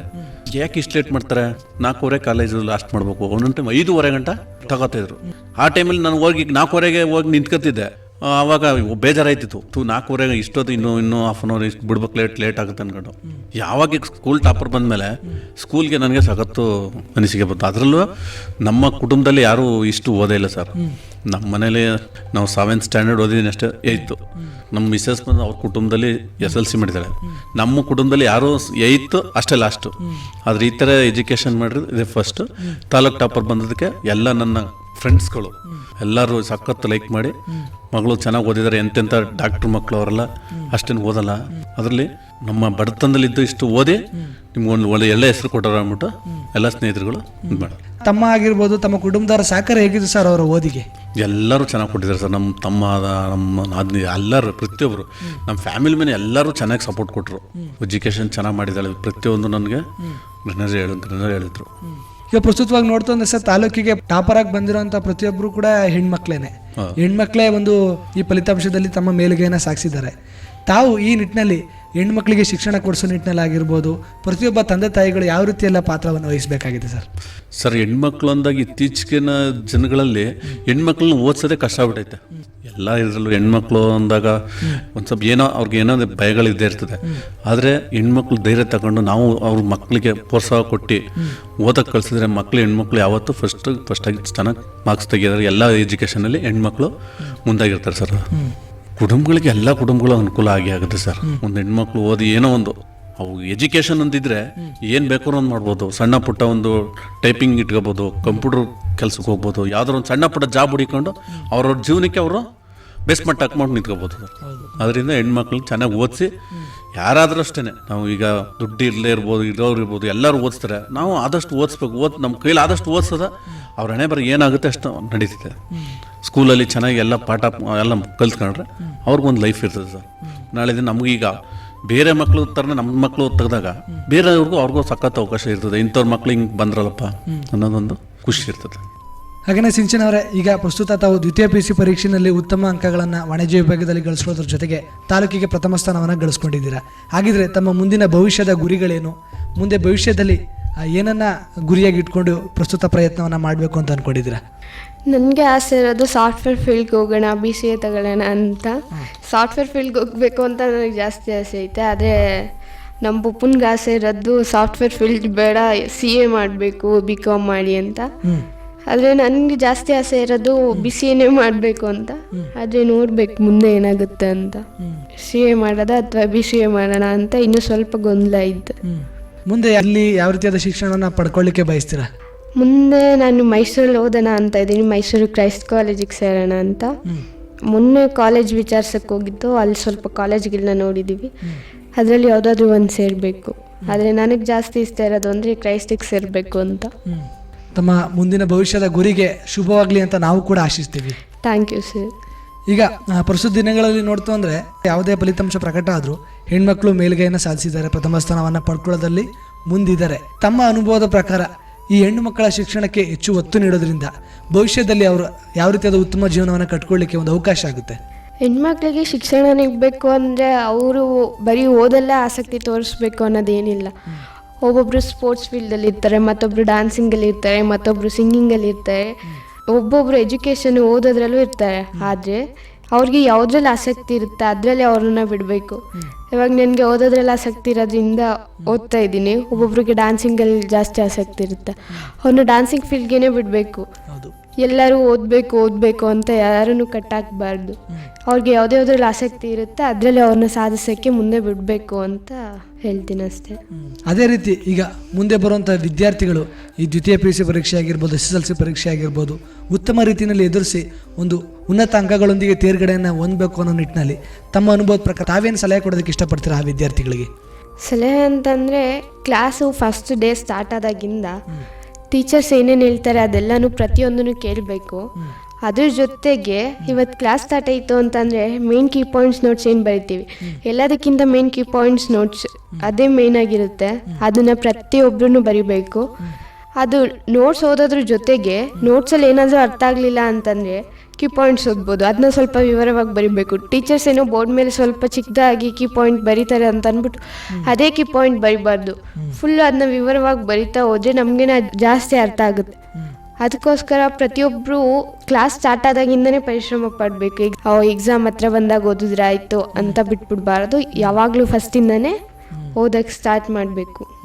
[SPEAKER 3] ಯಾಕೆ ಇಷ್ಟು ಲೇಟ್ ಮಾಡ್ತಾರೆ? ನಾಲ್ಕೂವರೆ ಕಾಲೇಜು ಲಾಸ್ಟ್ ಮಾಡಬೇಕು. ಒಂದೊಂದು ಟೈಮ್ ಐದೂವರೆ ಗಂಟೆ ತಗೋತಿದ್ರು ಆ ಟೈಮಲ್ಲಿ ನಾನು ಹೋಗಿ ನಾಲ್ಕೂವರೆಗೆ ಹೋಗಿ ನಿಂತ್ಕೊತಿದ್ದೆ ಆವಾಗ ಬೇಜಾರಾಯ್ತಿತ್ತು. ತೂ ನಾಲ್ಕೂವರೆಗೆ ಇಷ್ಟೊತ್ತು ಇನ್ನೂ ಇನ್ನೂ ಹಾಫ್ ಅನ್ ಅವರ್ ಇಷ್ಟು ಬಿಡ್ಬೇಕು ಲೇಟ್ ಲೇಟ್ ಆಗುತ್ತೆ ಅನ್ಕೊಂಡು. ಯಾವಾಗ ಸ್ಕೂಲ್ ಟಾಪರ್ ಬಂದಮೇಲೆ ಸ್ಕೂಲ್ಗೆ ನನಗೆ ಸಖತ್ತು ಅನಿಸಿಕೆ ಬಂತು. ಅದರಲ್ಲೂ ನಮ್ಮ ಕುಟುಂಬದಲ್ಲಿ ಯಾರೂ ಇಷ್ಟು ಓದೇ ಇಲ್ಲ ಸರ್. ನಮ್ಮ ಮನೇಲಿ ನಾವು ಸೆವೆಂತ್ ಸ್ಟ್ಯಾಂಡರ್ಡ್ ಓದಿದ್ದೀನಿ ಅಷ್ಟೇ ಏಯ್ತು ನಮ್ಮ ಮಿಸ್ಸಸ್ ಬಂದು ಅವ್ರ ಕುಟುಂಬದಲ್ಲಿ ಎಸ್ ಎಲ್ ಸಿ ಮಾಡಿದ್ದಾರೆ ನಮ್ಮ ಕುಟುಂಬದಲ್ಲಿ ಯಾರು ಏಯ್ತು ಅಷ್ಟೇ ಲಾಸ್ಟು ಆದರೆ ಈ ಥರ ಎಜುಕೇಷನ್ ಮಾಡಿದ್ರೆ ಇದೇ ಫಸ್ಟ್ ತಾಲೂಕ್ ಟಾಪರ್ ಬಂದದಕ್ಕೆ ಎಲ್ಲ ನನ್ನ ಫ್ರೆಂಡ್ಸ್ಗಳು ಎಲ್ಲರೂ ಸಖತ್ತು ಲೈಕ್ ಮಾಡಿ, ಮಗಳು ಚೆನ್ನಾಗಿ ಓದಿದ್ದಾರೆ ಎಂತೆಂಥ ಡಾಕ್ಟ್ರ್ ಮಕ್ಕಳು ಅವರೆಲ್ಲ ಅಷ್ಟೇನು ಓದಲ್ಲ. ಅದರಲ್ಲಿ ನಮ್ಮ ಬಡತನದಲ್ಲಿದ್ದು ಇಷ್ಟು ಓದಿ, ನಿಮ್ಗೊಂದು ಒಳ್ಳೆ ಎಲ್ಲ ಹೆಸರು ಕೊಟ್ಟರು ಅಂದ್ಬಿಟ್ಟು ಎಲ್ಲ ಸ್ನೇಹಿತರುಗಳು ಇದು ಮಾಡಿ
[SPEAKER 1] ತಮ್ಮ ಆಗಿರ್ಬೋದು ತಮ್ಮ ಕುಟುಂಬದವರ ಸಹಕಾರ ಹೇಗಿದ್ರು ಸರ್ ಅವರ ಓದಿಗೆ?
[SPEAKER 3] ಎಲ್ಲರೂ ಚೆನ್ನಾಗಿ ಕೊಟ್ಟಿದ್ದಾರೆ ಸರ್. ನಮ್ಮ ತಮ್ಮ ನಮ್ಮ ನಾದಿನಿ ಎಲ್ಲರೂ ಪ್ರತಿಯೊಬ್ಬರು ನಮ್ಮ ಫ್ಯಾಮಿಲಿ ಮೇಲೆ ಎಲ್ಲರೂ ಚೆನ್ನಾಗಿ ಸಪೋರ್ಟ್ ಕೊಟ್ಟರು ಎಜುಕೇಷನ್ ಚೆನ್ನಾಗಿ ಮಾಡಿದ್ದಾಳೆ. ಪ್ರತಿಯೊಂದು ನನಗೆ ಗ್ರನರಿ ಹೇಳಿ ಗ್ರನರಿ ಹೇಳಿದ್ರು.
[SPEAKER 1] ಈಗ ಪ್ರಸ್ತುತವಾಗಿ ನೋಡ್ತಂದ್ರೆ ಸರ್ ತಾಲೂಕಿಗೆ ಟಾಪರ್ ಆಗಿ ಬಂದಿರೋಂಥ ಪ್ರತಿಯೊಬ್ಬರು ಕೂಡ ಹೆಣ್ಮಕ್ಳೇನೆ. ಹೆಣ್ಮಕ್ಳೇ ಒಂದು ಈ ಫಲಿತಾಂಶದಲ್ಲಿ ತಮ್ಮ ಮೇಲುಗೈನ ಸಾಗಿಸಿದ್ದಾರೆ ತಾವು ಈ ನಿಟ್ಟಿನಲ್ಲಿ ಹೆಣ್ಮಕ್ಳಿಗೆ ಶಿಕ್ಷಣ ಕೊಡಿಸೋ ನಿಟ್ಟಿನಲ್ಲಿ ಆಗಿರ್ಬೋದು ಪ್ರತಿಯೊಬ್ಬ ತಂದೆ ತಾಯಿಗಳು ಯಾವ ರೀತಿಯೆಲ್ಲ ಪಾತ್ರವನ್ನು ವಹಿಸಬೇಕಾಗಿದೆ ಸರ್?
[SPEAKER 3] ಸರ್, ಹೆಣ್ಮಕ್ಳು ಅಂದಾಗ ಇತ್ತೀಚಿನ ಜನಗಳಲ್ಲಿ ಹೆಣ್ಮಕ್ಳನ್ನ ಓದಿಸೋದೇ ಕಷ್ಟ ಆಗ್ಬಿಟ್ಟೈತೆ ಎಲ್ಲ ಇದರಲ್ಲೂ ಹೆಣ್ಮಕ್ಳು ಅಂದಾಗ ಒಂದು ಸ್ವಲ್ಪ ಏನೋ ಅವ್ರಿಗೆ ಏನೋ ಭಯಗಳಿದ್ದೇ ಇರ್ತದೆ. ಆದರೆ ಹೆಣ್ಮಕ್ಳು ಧೈರ್ಯ ತಗೊಂಡು ನಾವು ಅವ್ರ ಮಕ್ಕಳಿಗೆ ಪ್ರೋತ್ಸಾಹ ಕೊಟ್ಟು ಓದಕ್ಕೆ ಕಳಿಸಿದ್ರೆ ಮಕ್ಕಳು ಹೆಣ್ಮಕ್ಳು ಯಾವತ್ತೂ ಫಸ್ಟ್ ಫಸ್ಟಾಗಿ ಚೆನ್ನಾಗಿ ಮಾರ್ಕ್ಸ್ ತೆಗಿಯೋದ್ರೆ ಎಲ್ಲ ಎಜುಕೇಷನಲ್ಲಿ ಹೆಣ್ಮಕ್ಳು ಮುಂದಾಗಿರ್ತಾರೆ ಸರ್. ಕುಟುಂಬಗಳಿಗೆ ಎಲ್ಲ ಕುಟುಂಬಗಳು ಅನುಕೂಲ ಆಗಿ ಆಗುತ್ತೆ ಸರ್. ಒಂದು ಹೆಣ್ಮಕ್ಳು ಓದಿ ಏನೋ ಒಂದು ಅವು ಎಜುಕೇಷನ್ ಇದ್ರೆ ಏನು ಬೇಕೋ ಒಂದು ಮಾಡ್ಬೋದು. ಸಣ್ಣ ಪುಟ್ಟ ಒಂದು ಟೈಪಿಂಗ್ ಇಟ್ಕೋಬೋದು ಕಂಪ್ಯೂಟರ್ ಕೆಲ್ಸಕ್ಕೆ ಹೋಗ್ಬೋದು ಯಾವ್ದಾರು ಒಂದು ಸಣ್ಣ ಪುಟ್ಟ ಜಾಬ್ ಹುಡಿಕೊಂಡು ಅವ್ರವ್ರ ಜೀವನಕ್ಕೆ ಅವರು ಬೆಸ್ಟ್ ಮಟ್ಟ ಹಾಕ್ಕೊಂಡು ನಿಂತ್ಕೋಬೋದು ಅದರಿಂದ ಹೆಣ್ಮಕ್ಳು ಚೆನ್ನಾಗಿ ಓದಿಸಿ ಯಾರಾದರೂ ಅಷ್ಟೇ ನಾವು ಈಗ ದುಡ್ಡು ಇರಲೇ ಇರ್ಬೋದು ಇರೋರು ಇರ್ಬೋದು, ಎಲ್ಲರೂ ಓದಿಸ್ತಾರೆ. ನಾವು ಆದಷ್ಟು ಓದಿಸ್ಬೇಕು. ಓದ್, ನಮ್ಮ ಕೈಲಿ ಆದಷ್ಟು ಓದಿಸೋದ, ಅವ್ರ ಹಣೆ ಬರ ಏನಾಗುತ್ತೆ ಅಷ್ಟು ನಡೀತಿದೆ ಸ್ಕೂಲಲ್ಲಿ ಚೆನ್ನಾಗಿ ಎಲ್ಲ ಪಾಠ, ಎಲ್ಲ ಕಲ್ತ್ಕೊಂಡ್ರೆ ಅವ್ರಿಗೊಂದು ಲೈಫ್ ಇರ್ತದೆ ಸರ್. ನಾಳೆ ದಿನ ನಮಗೀಗ ಬೇರೆ ಮಕ್ಕಳು ಥರನೇ ನಮ್ಮ ಮಕ್ಕಳು ತೆಗೆದಾಗ ಬೇರೆಯವ್ರಿಗೂ ಅವ್ರಿಗೂ ಸಖತ್ ಅವಕಾಶ ಇರ್ತದೆ. ಇಂಥವ್ರ ಮಕ್ಳು ಹಿಂಗೆ ಬಂದ್ರಲ್ಲಪ್ಪ ಅನ್ನೋದೊಂದು ಖುಷಿ ಇರ್ತದೆ.
[SPEAKER 1] ಹಾಗೆಯೇ ಸಿಂಚನ್ ಅವರೇ ಈಗ ಪ್ರಸ್ತುತ ತಾವು ದ್ವಿತೀಯ ಪಿ ಸಿ ಪರೀಕ್ಷೆಯಲ್ಲಿ ಉತ್ತಮ ಅಂಕಗಳನ್ನು ವಾಣಿಜ್ಯ ವಿಭಾಗದಲ್ಲಿ ಗಳಿಸೋದ್ರ ಜೊತೆಗೆ ತಾಲೂಕಿಗೆ ಪ್ರಥಮ ಸ್ಥಾನವನ್ನು ಗಳಿಸ್ಕೊಂಡಿದ್ದೀರಾ. ಹಾಗಿದ್ರೆ ತಮ್ಮ ಮುಂದಿನ ಭವಿಷ್ಯದ ಗುರಿಗಳೇನು? ಮುಂದೆ ಭವಿಷ್ಯದಲ್ಲಿ ಏನನ್ನ ಗುರಿಯಾಗಿ ಇಟ್ಕೊಂಡು ಪ್ರಸ್ತುತ ಪ್ರಯತ್ನವನ್ನು ಮಾಡಬೇಕು ಅಂತ ಅಂದ್ಕೊಂಡಿದ್ದೀರಾ
[SPEAKER 2] ನನಗೆ ಆಸೆ ಇರೋದು ಸಾಫ್ಟ್ವೇರ್ ಫೀಲ್ಡ್ಗೆ ಹೋಗೋಣ ಬಿ ಸಿ ಎ ತಗೊಳ್ಳೋಣ ಅಂತ. ಸಾಫ್ಟ್ವೇರ್ ಫೀಲ್ಡ್ಗೆ ಹೋಗಬೇಕು ಅಂತ ನನಗೆ ಜಾಸ್ತಿ ಆಸೆ ಐತೆ. ಆದರೆ ನಮ್ಮ ಪುಪ್ಪನಿಗೆ ಆಸೆ ಇರೋದು ಸಾಫ್ಟ್ವೇರ್ ಫೀಲ್ಡ್ ಬೇಡ ಸಿ ಎ ಮಾಡಬೇಕು ಬಿ ಕಾಮ್ ಮಾಡಿ ಅಂತ. ಆದರೆ ನನಗೆ ಜಾಸ್ತಿ ಆಸೆ ಇರೋದು ಬಿ ಸಿ ಎನೇ ಮಾಡಬೇಕು ಅಂತ. ಆದರೆ ನೋಡ್ಬೇಕು ಮುಂದೆ ಏನಾಗುತ್ತೆ ಅಂತ. ಸಿ ಎ ಮಾಡೋದ ಅಥವಾ ಬಿ ಸಿ ಎ ಮಾಡೋಣ ಅಂತ ಇನ್ನೂ ಸ್ವಲ್ಪ ಗೊಂದಲ ಇತ್ತು.
[SPEAKER 1] ಮುಂದೆ ಅಲ್ಲಿ ಯಾವ ರೀತಿಯಾದ ಶಿಕ್ಷಣವನ್ನು ಪಡ್ಕೊಳ್ಳಿಕ್ಕೆ ಬಯಸ್ತೀರಾ?
[SPEAKER 2] ಮುಂದೆ ನಾನು ಮೈಸೂರಲ್ಲಿ ಓದೋಣ ಅಂತ ಇದ್ದೀನಿ. ಮೈಸೂರು ಕ್ರೈಸ್ಟ್ ಕಾಲೇಜಿಗೆ ಸೇರೋಣ ಅಂತ. ಮೊನ್ನೆ ಕಾಲೇಜ್ ವಿಚಾರಿಸಕ್ಕೆ ಹೋಗಿದ್ದು. ಅಲ್ಲಿ ಸ್ವಲ್ಪ ಕಾಲೇಜ್ಗಳನ್ನ ನೋಡಿದ್ದೀವಿ ಅದರಲ್ಲಿ ಯಾವುದಾದ್ರೂ ಒಂದು ಸೇರಬೇಕು. ಆದರೆ ನನಗೆ ಜಾಸ್ತಿ ಇಷ್ಟ ಇರೋದು ಅಂದರೆ ಕ್ರೈಸ್ಟಿಗೆ ಸೇರಬೇಕು ಅಂತ.
[SPEAKER 1] ತಮ್ಮ ಮುಂದಿನ ಭವಿಷ್ಯದ ಗುರಿಗೆ ಶುಭವಾಗಲಿ ಅಂತ ನಾವು ಕೂಡ ಆಶಿಸ್ತೀವಿ.
[SPEAKER 2] ಥ್ಯಾಂಕ್ ಯು ಸರ್
[SPEAKER 1] ಈಗ ಪ್ರಸ್ತುತ ದಿನಗಳಲ್ಲಿ ನೋಡ್ತು ಅಂದರೆ ಯಾವುದೇ ಫಲಿತಾಂಶ ಪ್ರಕಟ ಆದರೂ ಹೆಣ್ಮಕ್ಳು ಮೇಲುಗೈಯನ್ನು ಸಾಧಿಸಿದ್ದಾರೆ. ಪ್ರಥಮ ಸ್ಥಾನವನ್ನು ಪಡ್ಕೊಳ್ಳೋದಲ್ಲಿ ಮುಂದಿದ್ದಾರೆ. ತಮ್ಮ ಅನುಭವದ ಪ್ರಕಾರ ಈ ಹೆಣ್ಣು ಮಕ್ಕಳ ಶಿಕ್ಷಣಕ್ಕೆ ಹೆಚ್ಚು ಒತ್ತು ನೀಡೋದ್ರಿಂದ ಭವಿಷ್ಯದಲ್ಲಿ ಅವರು ಯಾವ ರೀತಿಯಾದ ಉತ್ತಮ ಜೀವನವನ್ನು ಕಟ್ಕೊಳ್ಳಿಕ್ಕೆ ಒಂದು ಅವಕಾಶ ಆಗುತ್ತೆ?
[SPEAKER 2] ಹೆಣ್ಮಕ್ಳಿಗೆ ಶಿಕ್ಷಣ ನೀಡಬೇಕು ಅಂದರೆ ಅವರು ಬರೀ ಓದಲ್ಲೇ ಆಸಕ್ತಿ ತೋರಿಸ್ಬೇಕು ಅನ್ನೋದೇನಿಲ್ಲ. ಒಬ್ಬೊಬ್ರು ಸ್ಪೋರ್ಟ್ಸ್ ಫೀಲ್ಡಲ್ಲಿ ಇರ್ತಾರೆ ಮತ್ತೊಬ್ರು ಡ್ಯಾನ್ಸಿಂಗಲ್ಲಿ ಇರ್ತಾರೆ ಮತ್ತೊಬ್ರು ಸಿಂಗಿಂಗಲ್ಲಿ ಇರ್ತಾರೆ. ಒಬ್ಬೊಬ್ರು ಎಜುಕೇಶನ್ ಓದೋದ್ರಲ್ಲೂ ಇರ್ತಾರೆ. ಆದರೆ ಅವ್ರಿಗೆ ಯಾವುದ್ರಲ್ಲಿ ಆಸಕ್ತಿ ಇರುತ್ತೆ ಅದರಲ್ಲಿ ಅವ್ರನ್ನ ಬಿಡಬೇಕು. ಇವಾಗ ನನಗೆ ಓದೋದ್ರಲ್ಲಿ ಆಸಕ್ತಿ ಇರೋದ್ರಿಂದ ಓದ್ತಾ ಇದ್ದೀನಿ. ಒಬ್ಬೊಬ್ರಿಗೆ ಡ್ಯಾನ್ಸಿಂಗಲ್ಲಿ ಜಾಸ್ತಿ ಆಸಕ್ತಿ ಇರುತ್ತೆ. ಅವ್ರನ್ನ ಡ್ಯಾನ್ಸಿಂಗ್ ಫೀಲ್ಡ್ಗೇನೆ ಬಿಡಬೇಕು. ಎಲ್ಲರೂ ಓದಬೇಕು ಓದಬೇಕು ಅಂತ ಯಾರನ್ನು ಕಟ್ಟಾಕಬಾರ್ದು. ಅವ್ರಿಗೆ ಯಾವುದೇ ಯಾವುದ್ರಲ್ಲಿ ಆಸಕ್ತಿ ಇರುತ್ತೆ ಅದರಲ್ಲಿ ಅವ್ರನ್ನ ಸಾಧಿಸೋಕ್ಕೆ ಮುಂದೆ ಬಿಡಬೇಕು ಅಂತ ಹೇಳ್ತೀನಿ ಅಷ್ಟೇ.
[SPEAKER 1] ಅದೇ ರೀತಿ ಈಗ ಮುಂದೆ ಬರುವಂಥ ವಿದ್ಯಾರ್ಥಿಗಳು ಈ ದ್ವಿತೀಯ ಪಿ ಯು ಸಿ ಪರೀಕ್ಷೆ ಆಗಿರ್ಬೋದು ಎಸ್ ಎಸ್ ಎಲ್ ಸಿ ಪರೀಕ್ಷೆ ಆಗಿರ್ಬೋದು ಉತ್ತಮ ರೀತಿಯಲ್ಲಿ ಎದುರಿಸಿ ಒಂದು ಉನ್ನತ ಅಂಕಗಳೊಂದಿಗೆ ತೇರ್ಗಡೆಯನ್ನು ಹೊಂದಬೇಕು ಅನ್ನೋ ನಿಟ್ಟಿನಲ್ಲಿ ತಮ್ಮ ಅನುಭವದ ಪ್ರಕಾರ ತಾವೇನು ಸಲಹೆ ಕೊಡೋದಕ್ಕೆ ಇಷ್ಟಪಡ್ತೀರಾ ಆ ವಿದ್ಯಾರ್ಥಿಗಳಿಗೆ?
[SPEAKER 2] ಸಲಹೆ ಅಂತಂದರೆ ಕ್ಲಾಸು ಫಸ್ಟ್ ಡೇ ಸ್ಟಾರ್ಟ್ ಆದಾಗಿಂದ ಟೀಚರ್ಸ್ ಏನೇನು ಹೇಳ್ತಾರೆ ಅದೆಲ್ಲನೂ ಪ್ರತಿಯೊಂದನ್ನು ಕೇಳಬೇಕು. ಅದ್ರ ಜೊತೆಗೆ ಇವತ್ತು ಕ್ಲಾಸ್ ಸ್ಟಾರ್ಟ್ ಆಯಿತು ಅಂತಂದರೆ ಮೇನ್ ಕೀ ಪಾಯಿಂಟ್ಸ್ ನೋಟ್ಸ್ ಏನು ಬರಿತೀವಿ? ಎಲ್ಲದಕ್ಕಿಂತ ಮೇನ್ ಕೀ ಪಾಯಿಂಟ್ಸ್ ನೋಟ್ಸ್ ಅದೇ ಮೇನ್ ಆಗಿರುತ್ತೆ. ಅದನ್ನು ಪ್ರತಿಯೊಬ್ಬರೂ ಬರಿಬೇಕು. ಅದು ನೋಟ್ಸ್ ಓದೋದ್ರ ಜೊತೆಗೆ ನೋಟ್ಸಲ್ಲಿ ಏನಾದರೂ ಅರ್ಥ ಆಗಲಿಲ್ಲ ಅಂತಂದರೆ ಕೀ ಪಾಯಿಂಟ್ಸ್ ಓದ್ಬೋದು. ಅದನ್ನ ಸ್ವಲ್ಪ ವಿವರವಾಗಿ ಬರಿಬೇಕು. ಟೀಚರ್ಸ್ ಏನೋ ಬೋರ್ಡ್ ಮೇಲೆ ಸ್ವಲ್ಪ ಚಿಕ್ಕದಾಗಿ ಕೀ ಪಾಯಿಂಟ್ ಬರೀತಾರೆ ಅಂತ ಅಂದ್ಬಿಟ್ಟು ಅದೇ ಕೀ ಪಾಯಿಂಟ್ ಬರಿಬಾರ್ದು. ಫುಲ್ ಅದನ್ನ ವಿವರವಾಗಿ ಬರಿತಾ ಹೋದ್ರೆ ನಮಗೇನ ಜಾಸ್ತಿ ಅರ್ಥ ಆಗುತ್ತೆ. ಅದಕ್ಕೋಸ್ಕರ ಪ್ರತಿಯೊಬ್ಬರು ಕ್ಲಾಸ್ ಸ್ಟಾರ್ಟ್ ಆದಾಗಿಂದನೇ ಪರಿಶ್ರಮ ಪಡಬೇಕು. ಈಗ ಎಕ್ಸಾಮ್ ಹತ್ರ ಬಂದಾಗ ಓದಿದ್ರೆ ಆಯಿತು ಅಂತ ಬಿಟ್ಬಿಡ್ಬಾರ್ದು. ಯಾವಾಗಲೂ ಫಸ್ಟಿಂದನೇ ಓದಕ್ಕೆ ಸ್ಟಾರ್ಟ್ ಮಾಡಬೇಕು.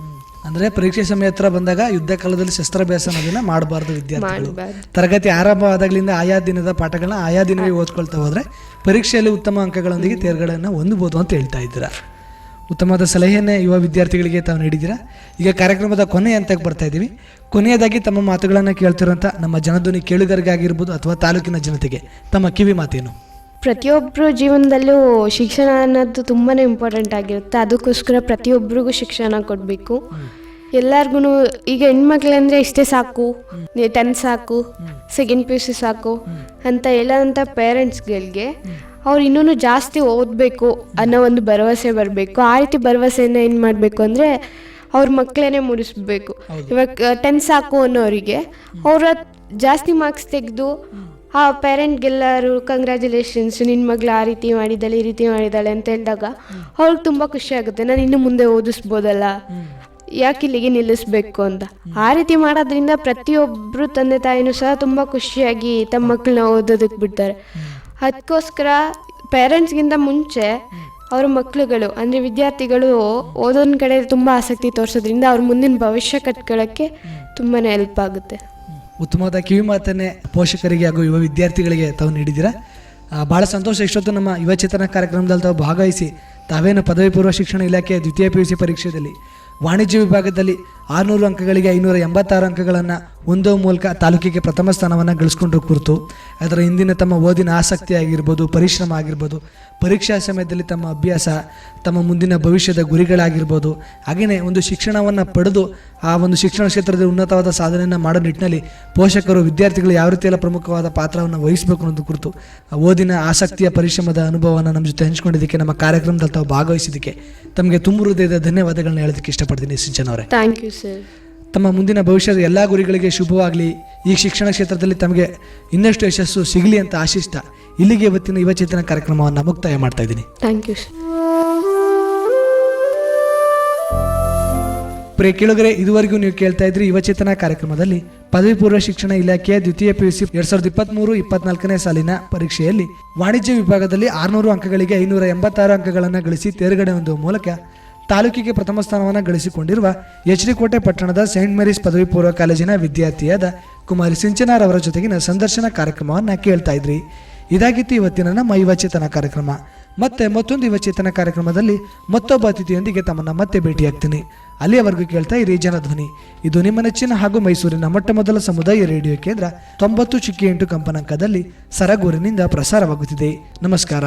[SPEAKER 1] ಅಂದರೆ ಪರೀಕ್ಷೆ ಸಮಯ ಹತ್ರ ಬಂದಾಗ ಯುದ್ಧ ಕಾಲದಲ್ಲಿ ಶಸ್ತ್ರಾಭ್ಯಾಸ ಅನ್ನೋದನ್ನ ಮಾಡಬಾರ್ದು ವಿದ್ಯಾರ್ಥಿಗಳು. ತರಗತಿ ಆರಂಭ ಆದಾಗಲಿಂದ ಆಯಾ ದಿನದ ಪಾಠಗಳನ್ನ ಆಯಾ ದಿನವೇ ಓದ್ಕೊಳ್ತಾ ಹೋದರೆ ಪರೀಕ್ಷೆಯಲ್ಲಿ ಉತ್ತಮ ಅಂಕಗಳೊಂದಿಗೆ ತೇರ್ಗಳನ್ನು ಹೊಂದಬಹುದು ಅಂತ ಹೇಳ್ತಾ ಇದ್ದೀರಾ. ಉತ್ತಮವಾದ ಸಲಹೆಯನ್ನೇ ಯುವ ವಿದ್ಯಾರ್ಥಿಗಳಿಗೆ ತಾವು ನೀಡಿದ್ದೀರಾ. ಈಗ ಕಾರ್ಯಕ್ರಮದ ಕೊನೆ ಹಂತಕ್ಕೆ ಬರ್ತಾ ಇದ್ದೀವಿ. ಕೊನೆಯದಾಗಿ ತಮ್ಮ ಮಾತುಗಳನ್ನು ಕೇಳ್ತಿರೋಂಥ ನಮ್ಮ ಜನಧ್ವನಿ ಕೇಳುಗರಿಗಾಗಿರ್ಬೋದು ಅಥವಾ ತಾಲೂಕಿನ ಜನತೆಗೆ ತಮ್ಮ ಕಿವಿ ಮಾತೇನು.
[SPEAKER 2] ಪ್ರತಿಯೊಬ್ಬರ ಜೀವನದಲ್ಲೂ ಶಿಕ್ಷಣ ಅನ್ನೋದು ತುಂಬಾ ಇಂಪಾರ್ಟೆಂಟ್ ಆಗಿರುತ್ತೆ. ಅದಕ್ಕೋಸ್ಕರ ಪ್ರತಿಯೊಬ್ಬರಿಗೂ ಶಿಕ್ಷಣ ಕೊಡಬೇಕು. ಎಲ್ಲರಿಗೂ ಈಗ ಹೆಣ್ಮಕ್ಳಂದ್ರೆ ಇಷ್ಟೇ ಸಾಕು. ಟೆಂತ್ ಸಾಕು ಸೆಕೆಂಡ್ ಪಿ ಯು ಸಿ ಸಾಕು ಅಂತ ಹೇಳೋಂಥ ಪೇರೆಂಟ್ಸ್ಗಳಿಗೆ ಅವ್ರು ಇನ್ನೂ ಜಾಸ್ತಿ ಓದಬೇಕು ಅನ್ನೋ ಒಂದು ಭರವಸೆ ಬರಬೇಕು. ಆ ರೀತಿ ಭರವಸೆನ ಏನು ಮಾಡಬೇಕು ಅಂದರೆ ಅವ್ರ ಮಕ್ಕಳೇ ಮೂಡಿಸ್ಬೇಕು ಇವಾಗ ಟೆಂತ್ ಸಾಕು ಅನ್ನೋರಿಗೆ ಅವರ ಜಾಸ್ತಿ ಮಾರ್ಕ್ಸ್ ತೆಗೆದು ಆ ಪೇರೆಂಟ್ಗೆಲ್ಲರೂ ಕಂಗ್ರ್ಯಾಚುಲೇಷನ್ಸ್ ನಿನ್ನ ಮಗಳು ಆ ರೀತಿ ಮಾಡಿದ್ದಾಳೆ, ಈ ರೀತಿ ಮಾಡಿದ್ದಾಳೆ ಅಂತ ಹೇಳಿದಾಗ ಅವ್ರಿಗೆ ತುಂಬ ಖುಷಿ ಆಗುತ್ತೆ. ನಾನು ಇನ್ನು ಮುಂದೆ ಓದಿಸ್ಬೋದಲ್ಲ? ಯಾಕೆ ಇಲ್ಲಿಗೆ ನಿಲ್ಲಿಸ್ಬೇಕು ಅಂತ? ಆ ರೀತಿ ಮಾಡೋದ್ರಿಂದ ಪ್ರತಿಯೊಬ್ಬರು ತಂದೆ ತಾಯಿನೂ ಸಹ ತುಂಬ ಖುಷಿಯಾಗಿ ತಮ್ಮ ಮಕ್ಕಳನ್ನ ಓದೋದಕ್ಕೆ ಬಿಡ್ತಾರೆ. ಅದಕ್ಕೋಸ್ಕರ ಪೇರೆಂಟ್ಸ್ಗಿಂತ ಮುಂಚೆ ಅವ್ರ ಮಕ್ಕಳುಗಳು ಅಂದರೆ ವಿದ್ಯಾರ್ಥಿಗಳು ಓದೋನ್ ಕಡೆ ತುಂಬ ಆಸಕ್ತಿ ತೋರಿಸೋದ್ರಿಂದ ಅವ್ರ ಮುಂದಿನ ಭವಿಷ್ಯ ಕಟ್ಕೊಳ್ಳೋಕ್ಕೆ ತುಂಬಾ ಹೆಲ್ಪ್ ಆಗುತ್ತೆ.
[SPEAKER 1] ಉತ್ತಮವಾದ ಕಿವಿ ಮಾತನ್ನೇ ಪೋಷಕರಿಗೆ ಹಾಗೂ ಯುವ ವಿದ್ಯಾರ್ಥಿಗಳಿಗೆ ತಾವು ನೀಡಿದ್ದೀರಾ? ಭಾಳ ಸಂತೋಷ. ಇಷ್ಟೊತ್ತು ನಮ್ಮ ಯುವಚೇತನ ಕಾರ್ಯಕ್ರಮದಲ್ಲಿ ತಾವು ಭಾಗವಹಿಸಿ ತಾವೇನು ಪದವಿ ಪೂರ್ವ ಶಿಕ್ಷಣ ಇಲಾಖೆಯ ದ್ವಿತೀಯ ಪಿ ಸಿ ಪರೀಕ್ಷೆಯಲ್ಲಿ ವಾಣಿಜ್ಯ ವಿಭಾಗದಲ್ಲಿ ಆರುನೂರು ಅಂಕಗಳಿಗೆ ಐನೂರ ಎಂಬತ್ತಾರು ಅಂಕಗಳನ್ನು ಹೊಂದುವ ಮೂಲಕ ತಾಲೂಕಿಗೆ ಪ್ರಥಮ ಸ್ಥಾನವನ್ನು ಗಳಿಸ್ಕೊಂಡ್ರು ಕುರಿತು ಅದರ ಹಿಂದಿನ ತಮ್ಮ ಓದಿನ ಆಸಕ್ತಿ ಆಗಿರ್ಬೋದು ಪರಿಶ್ರಮ ಆಗಿರ್ಬೋದು, ಪರೀಕ್ಷಾ ಸಮಯದಲ್ಲಿ ತಮ್ಮ ಅಭ್ಯಾಸ, ತಮ್ಮ ಮುಂದಿನ ಭವಿಷ್ಯದ ಗುರಿಗಳಾಗಿರ್ಬೋದು ಹಾಗೆಯೇ ಒಂದು ಶಿಕ್ಷಣವನ್ನು ಪಡೆದು ಆ ಒಂದು ಶಿಕ್ಷಣ ಕ್ಷೇತ್ರದಲ್ಲಿ ಉನ್ನತವಾದ ಸಾಧನೆಯನ್ನು ಮಾಡೋ ನಿಟ್ಟಿನಲ್ಲಿ ಪೋಷಕರು, ವಿದ್ಯಾರ್ಥಿಗಳು ಯಾವ ರೀತಿಯೆಲ್ಲ ಪ್ರಮುಖವಾದ ಪಾತ್ರವನ್ನು ವಹಿಸಬೇಕು ಅನ್ನೋದು ಕುರಿತು ಓದಿನ ಆಸಕ್ತಿಯ ಪರಿಶ್ರಮದ ಅನುಭವವನ್ನು ನಮ್ಮ ಜೊತೆ ಹಂಚ್ಕೊಂಡಿದ್ದಕ್ಕೆ, ನಮ್ಮ ಕಾರ್ಯಕ್ರಮದಲ್ಲಿ ತಾವು ಭಾಗವಹಿಸಿದ್ದಕ್ಕೆ ತಮಗೆ ತುಂಬ ಹೃದಯದ ಧನ್ಯವಾದಗಳನ್ನ ಹೇಳೋದಕ್ಕೆ ಇಷ್ಟಪಡ್ತೀನಿ ಸಿಂಚನ್ ಅವರೇ
[SPEAKER 2] ಥ್ಯಾಂಕ್ ಯು
[SPEAKER 1] ತಮ್ಮ ಮುಂದಿನ ಭವಿಷ್ಯದ ಎಲ್ಲ ಗುರಿಗಳಿಗೆ ಶುಭವಾಗಲಿ. ಈ ಶಿಕ್ಷಣ ಕ್ಷೇತ್ರದಲ್ಲಿ ತಮಗೆ ಇನ್ನಷ್ಟು ಯಶಸ್ಸು ಸಿಗಲಿ ಅಂತ ಆಶಿಸ್ತಾ. ಇಲ್ಲಿಗೆ ಇವತ್ತಿನ ಯುವಚೇತನ ಕಾರ್ಯಕ್ರಮವನ್ನು ಮುಕ್ತಾಯ ಮಾಡ್ತಾ ಇದ್ದೀನಿ.
[SPEAKER 2] ಥ್ಯಾಂಕ್ ಯು
[SPEAKER 1] ಪ್ರಿಯ ಕೇಳುಗರೆ ಇದುವರೆಗೂ ನೀವು ಕೇಳ್ತಾ ಇದ್ರಿ ಯುವಚೇತನ ಕಾರ್ಯಕ್ರಮದಲ್ಲಿ ಪದವಿ ಪೂರ್ವ ಶಿಕ್ಷಣ ಇಲಾಖೆಯ ದ್ವಿತೀಯ ಪಿಯುಸಿ ಎರಡ್ ಸಾವಿರದ ಇಪ್ಪತ್ಮೂರು ಇಪ್ಪತ್ನಾಲ್ಕನೇ ಸಾಲಿನ ಪರೀಕ್ಷೆಯಲ್ಲಿ ವಾಣಿಜ್ಯ ವಿಭಾಗದಲ್ಲಿ ಆರುನೂರು ಅಂಕಗಳಿಗೆ ಐನೂರ ಎಂಬತ್ತಾರು ಅಂಕಗಳನ್ನು ಗಳಿಸಿ ತೇರ್ಗಡೆ ಹೊಂದುವ ಮೂಲಕ ತಾಲೂಕಿಗೆ ಪ್ರಥಮ ಸ್ಥಾನವನ್ನು ಗಳಿಸಿಕೊಂಡಿರುವ ಎಚ್ ಡಿ ಕೋಟೆ ಪಟ್ಟಣದ ಸೇಂಟ್ ಮೇರೀಸ್ ಪದವಿ ಪೂರ್ವ ಕಾಲೇಜಿನ ವಿದ್ಯಾರ್ಥಿಯಾದ ಕುಮಾರಿ ಸಿಂಚನಾರ್ ಅವರ ಜೊತೆಗಿನ ಸಂದರ್ಶನ ಕಾರ್ಯಕ್ರಮವನ್ನು ಕೇಳ್ತಾ ಇದ್ರಿ. ಇದಾಗಿತ್ತು ಇವತ್ತಿನ ನಮ್ಮ ಯುವಚೇತನ ಕಾರ್ಯಕ್ರಮ. ಮತ್ತೆ ಮತ್ತೊಂದು ಯುವಚೇತನ ಕಾರ್ಯಕ್ರಮದಲ್ಲಿ ಮತ್ತೊಬ್ಬ ಅತಿಥಿಯೊಂದಿಗೆ ತಮ್ಮನ್ನ ಮತ್ತೆ ಭೇಟಿಯಾಗ್ತೀನಿ. ಅಲ್ಲಿಯವರೆಗೂ ಕೇಳ್ತಾ ಇರಿ ಜನಧ್ವನಿ. ಇದು ನಿಮ್ಮ ನೆಚ್ಚಿನ ಹಾಗೂ ಮೈಸೂರಿನ ಮೊಟ್ಟ ಮೊದಲ ಸಮುದಾಯ ರೇಡಿಯೋ ಕೇಂದ್ರ ತೊಂಬತ್ತು ಚಿಕ್ಕಿ ಎಂಟು ಕಂಪನಾಂಕದಲ್ಲಿ ಸರಗೂರಿನಿಂದ ಪ್ರಸಾರವಾಗುತ್ತಿದೆ. ನಮಸ್ಕಾರ.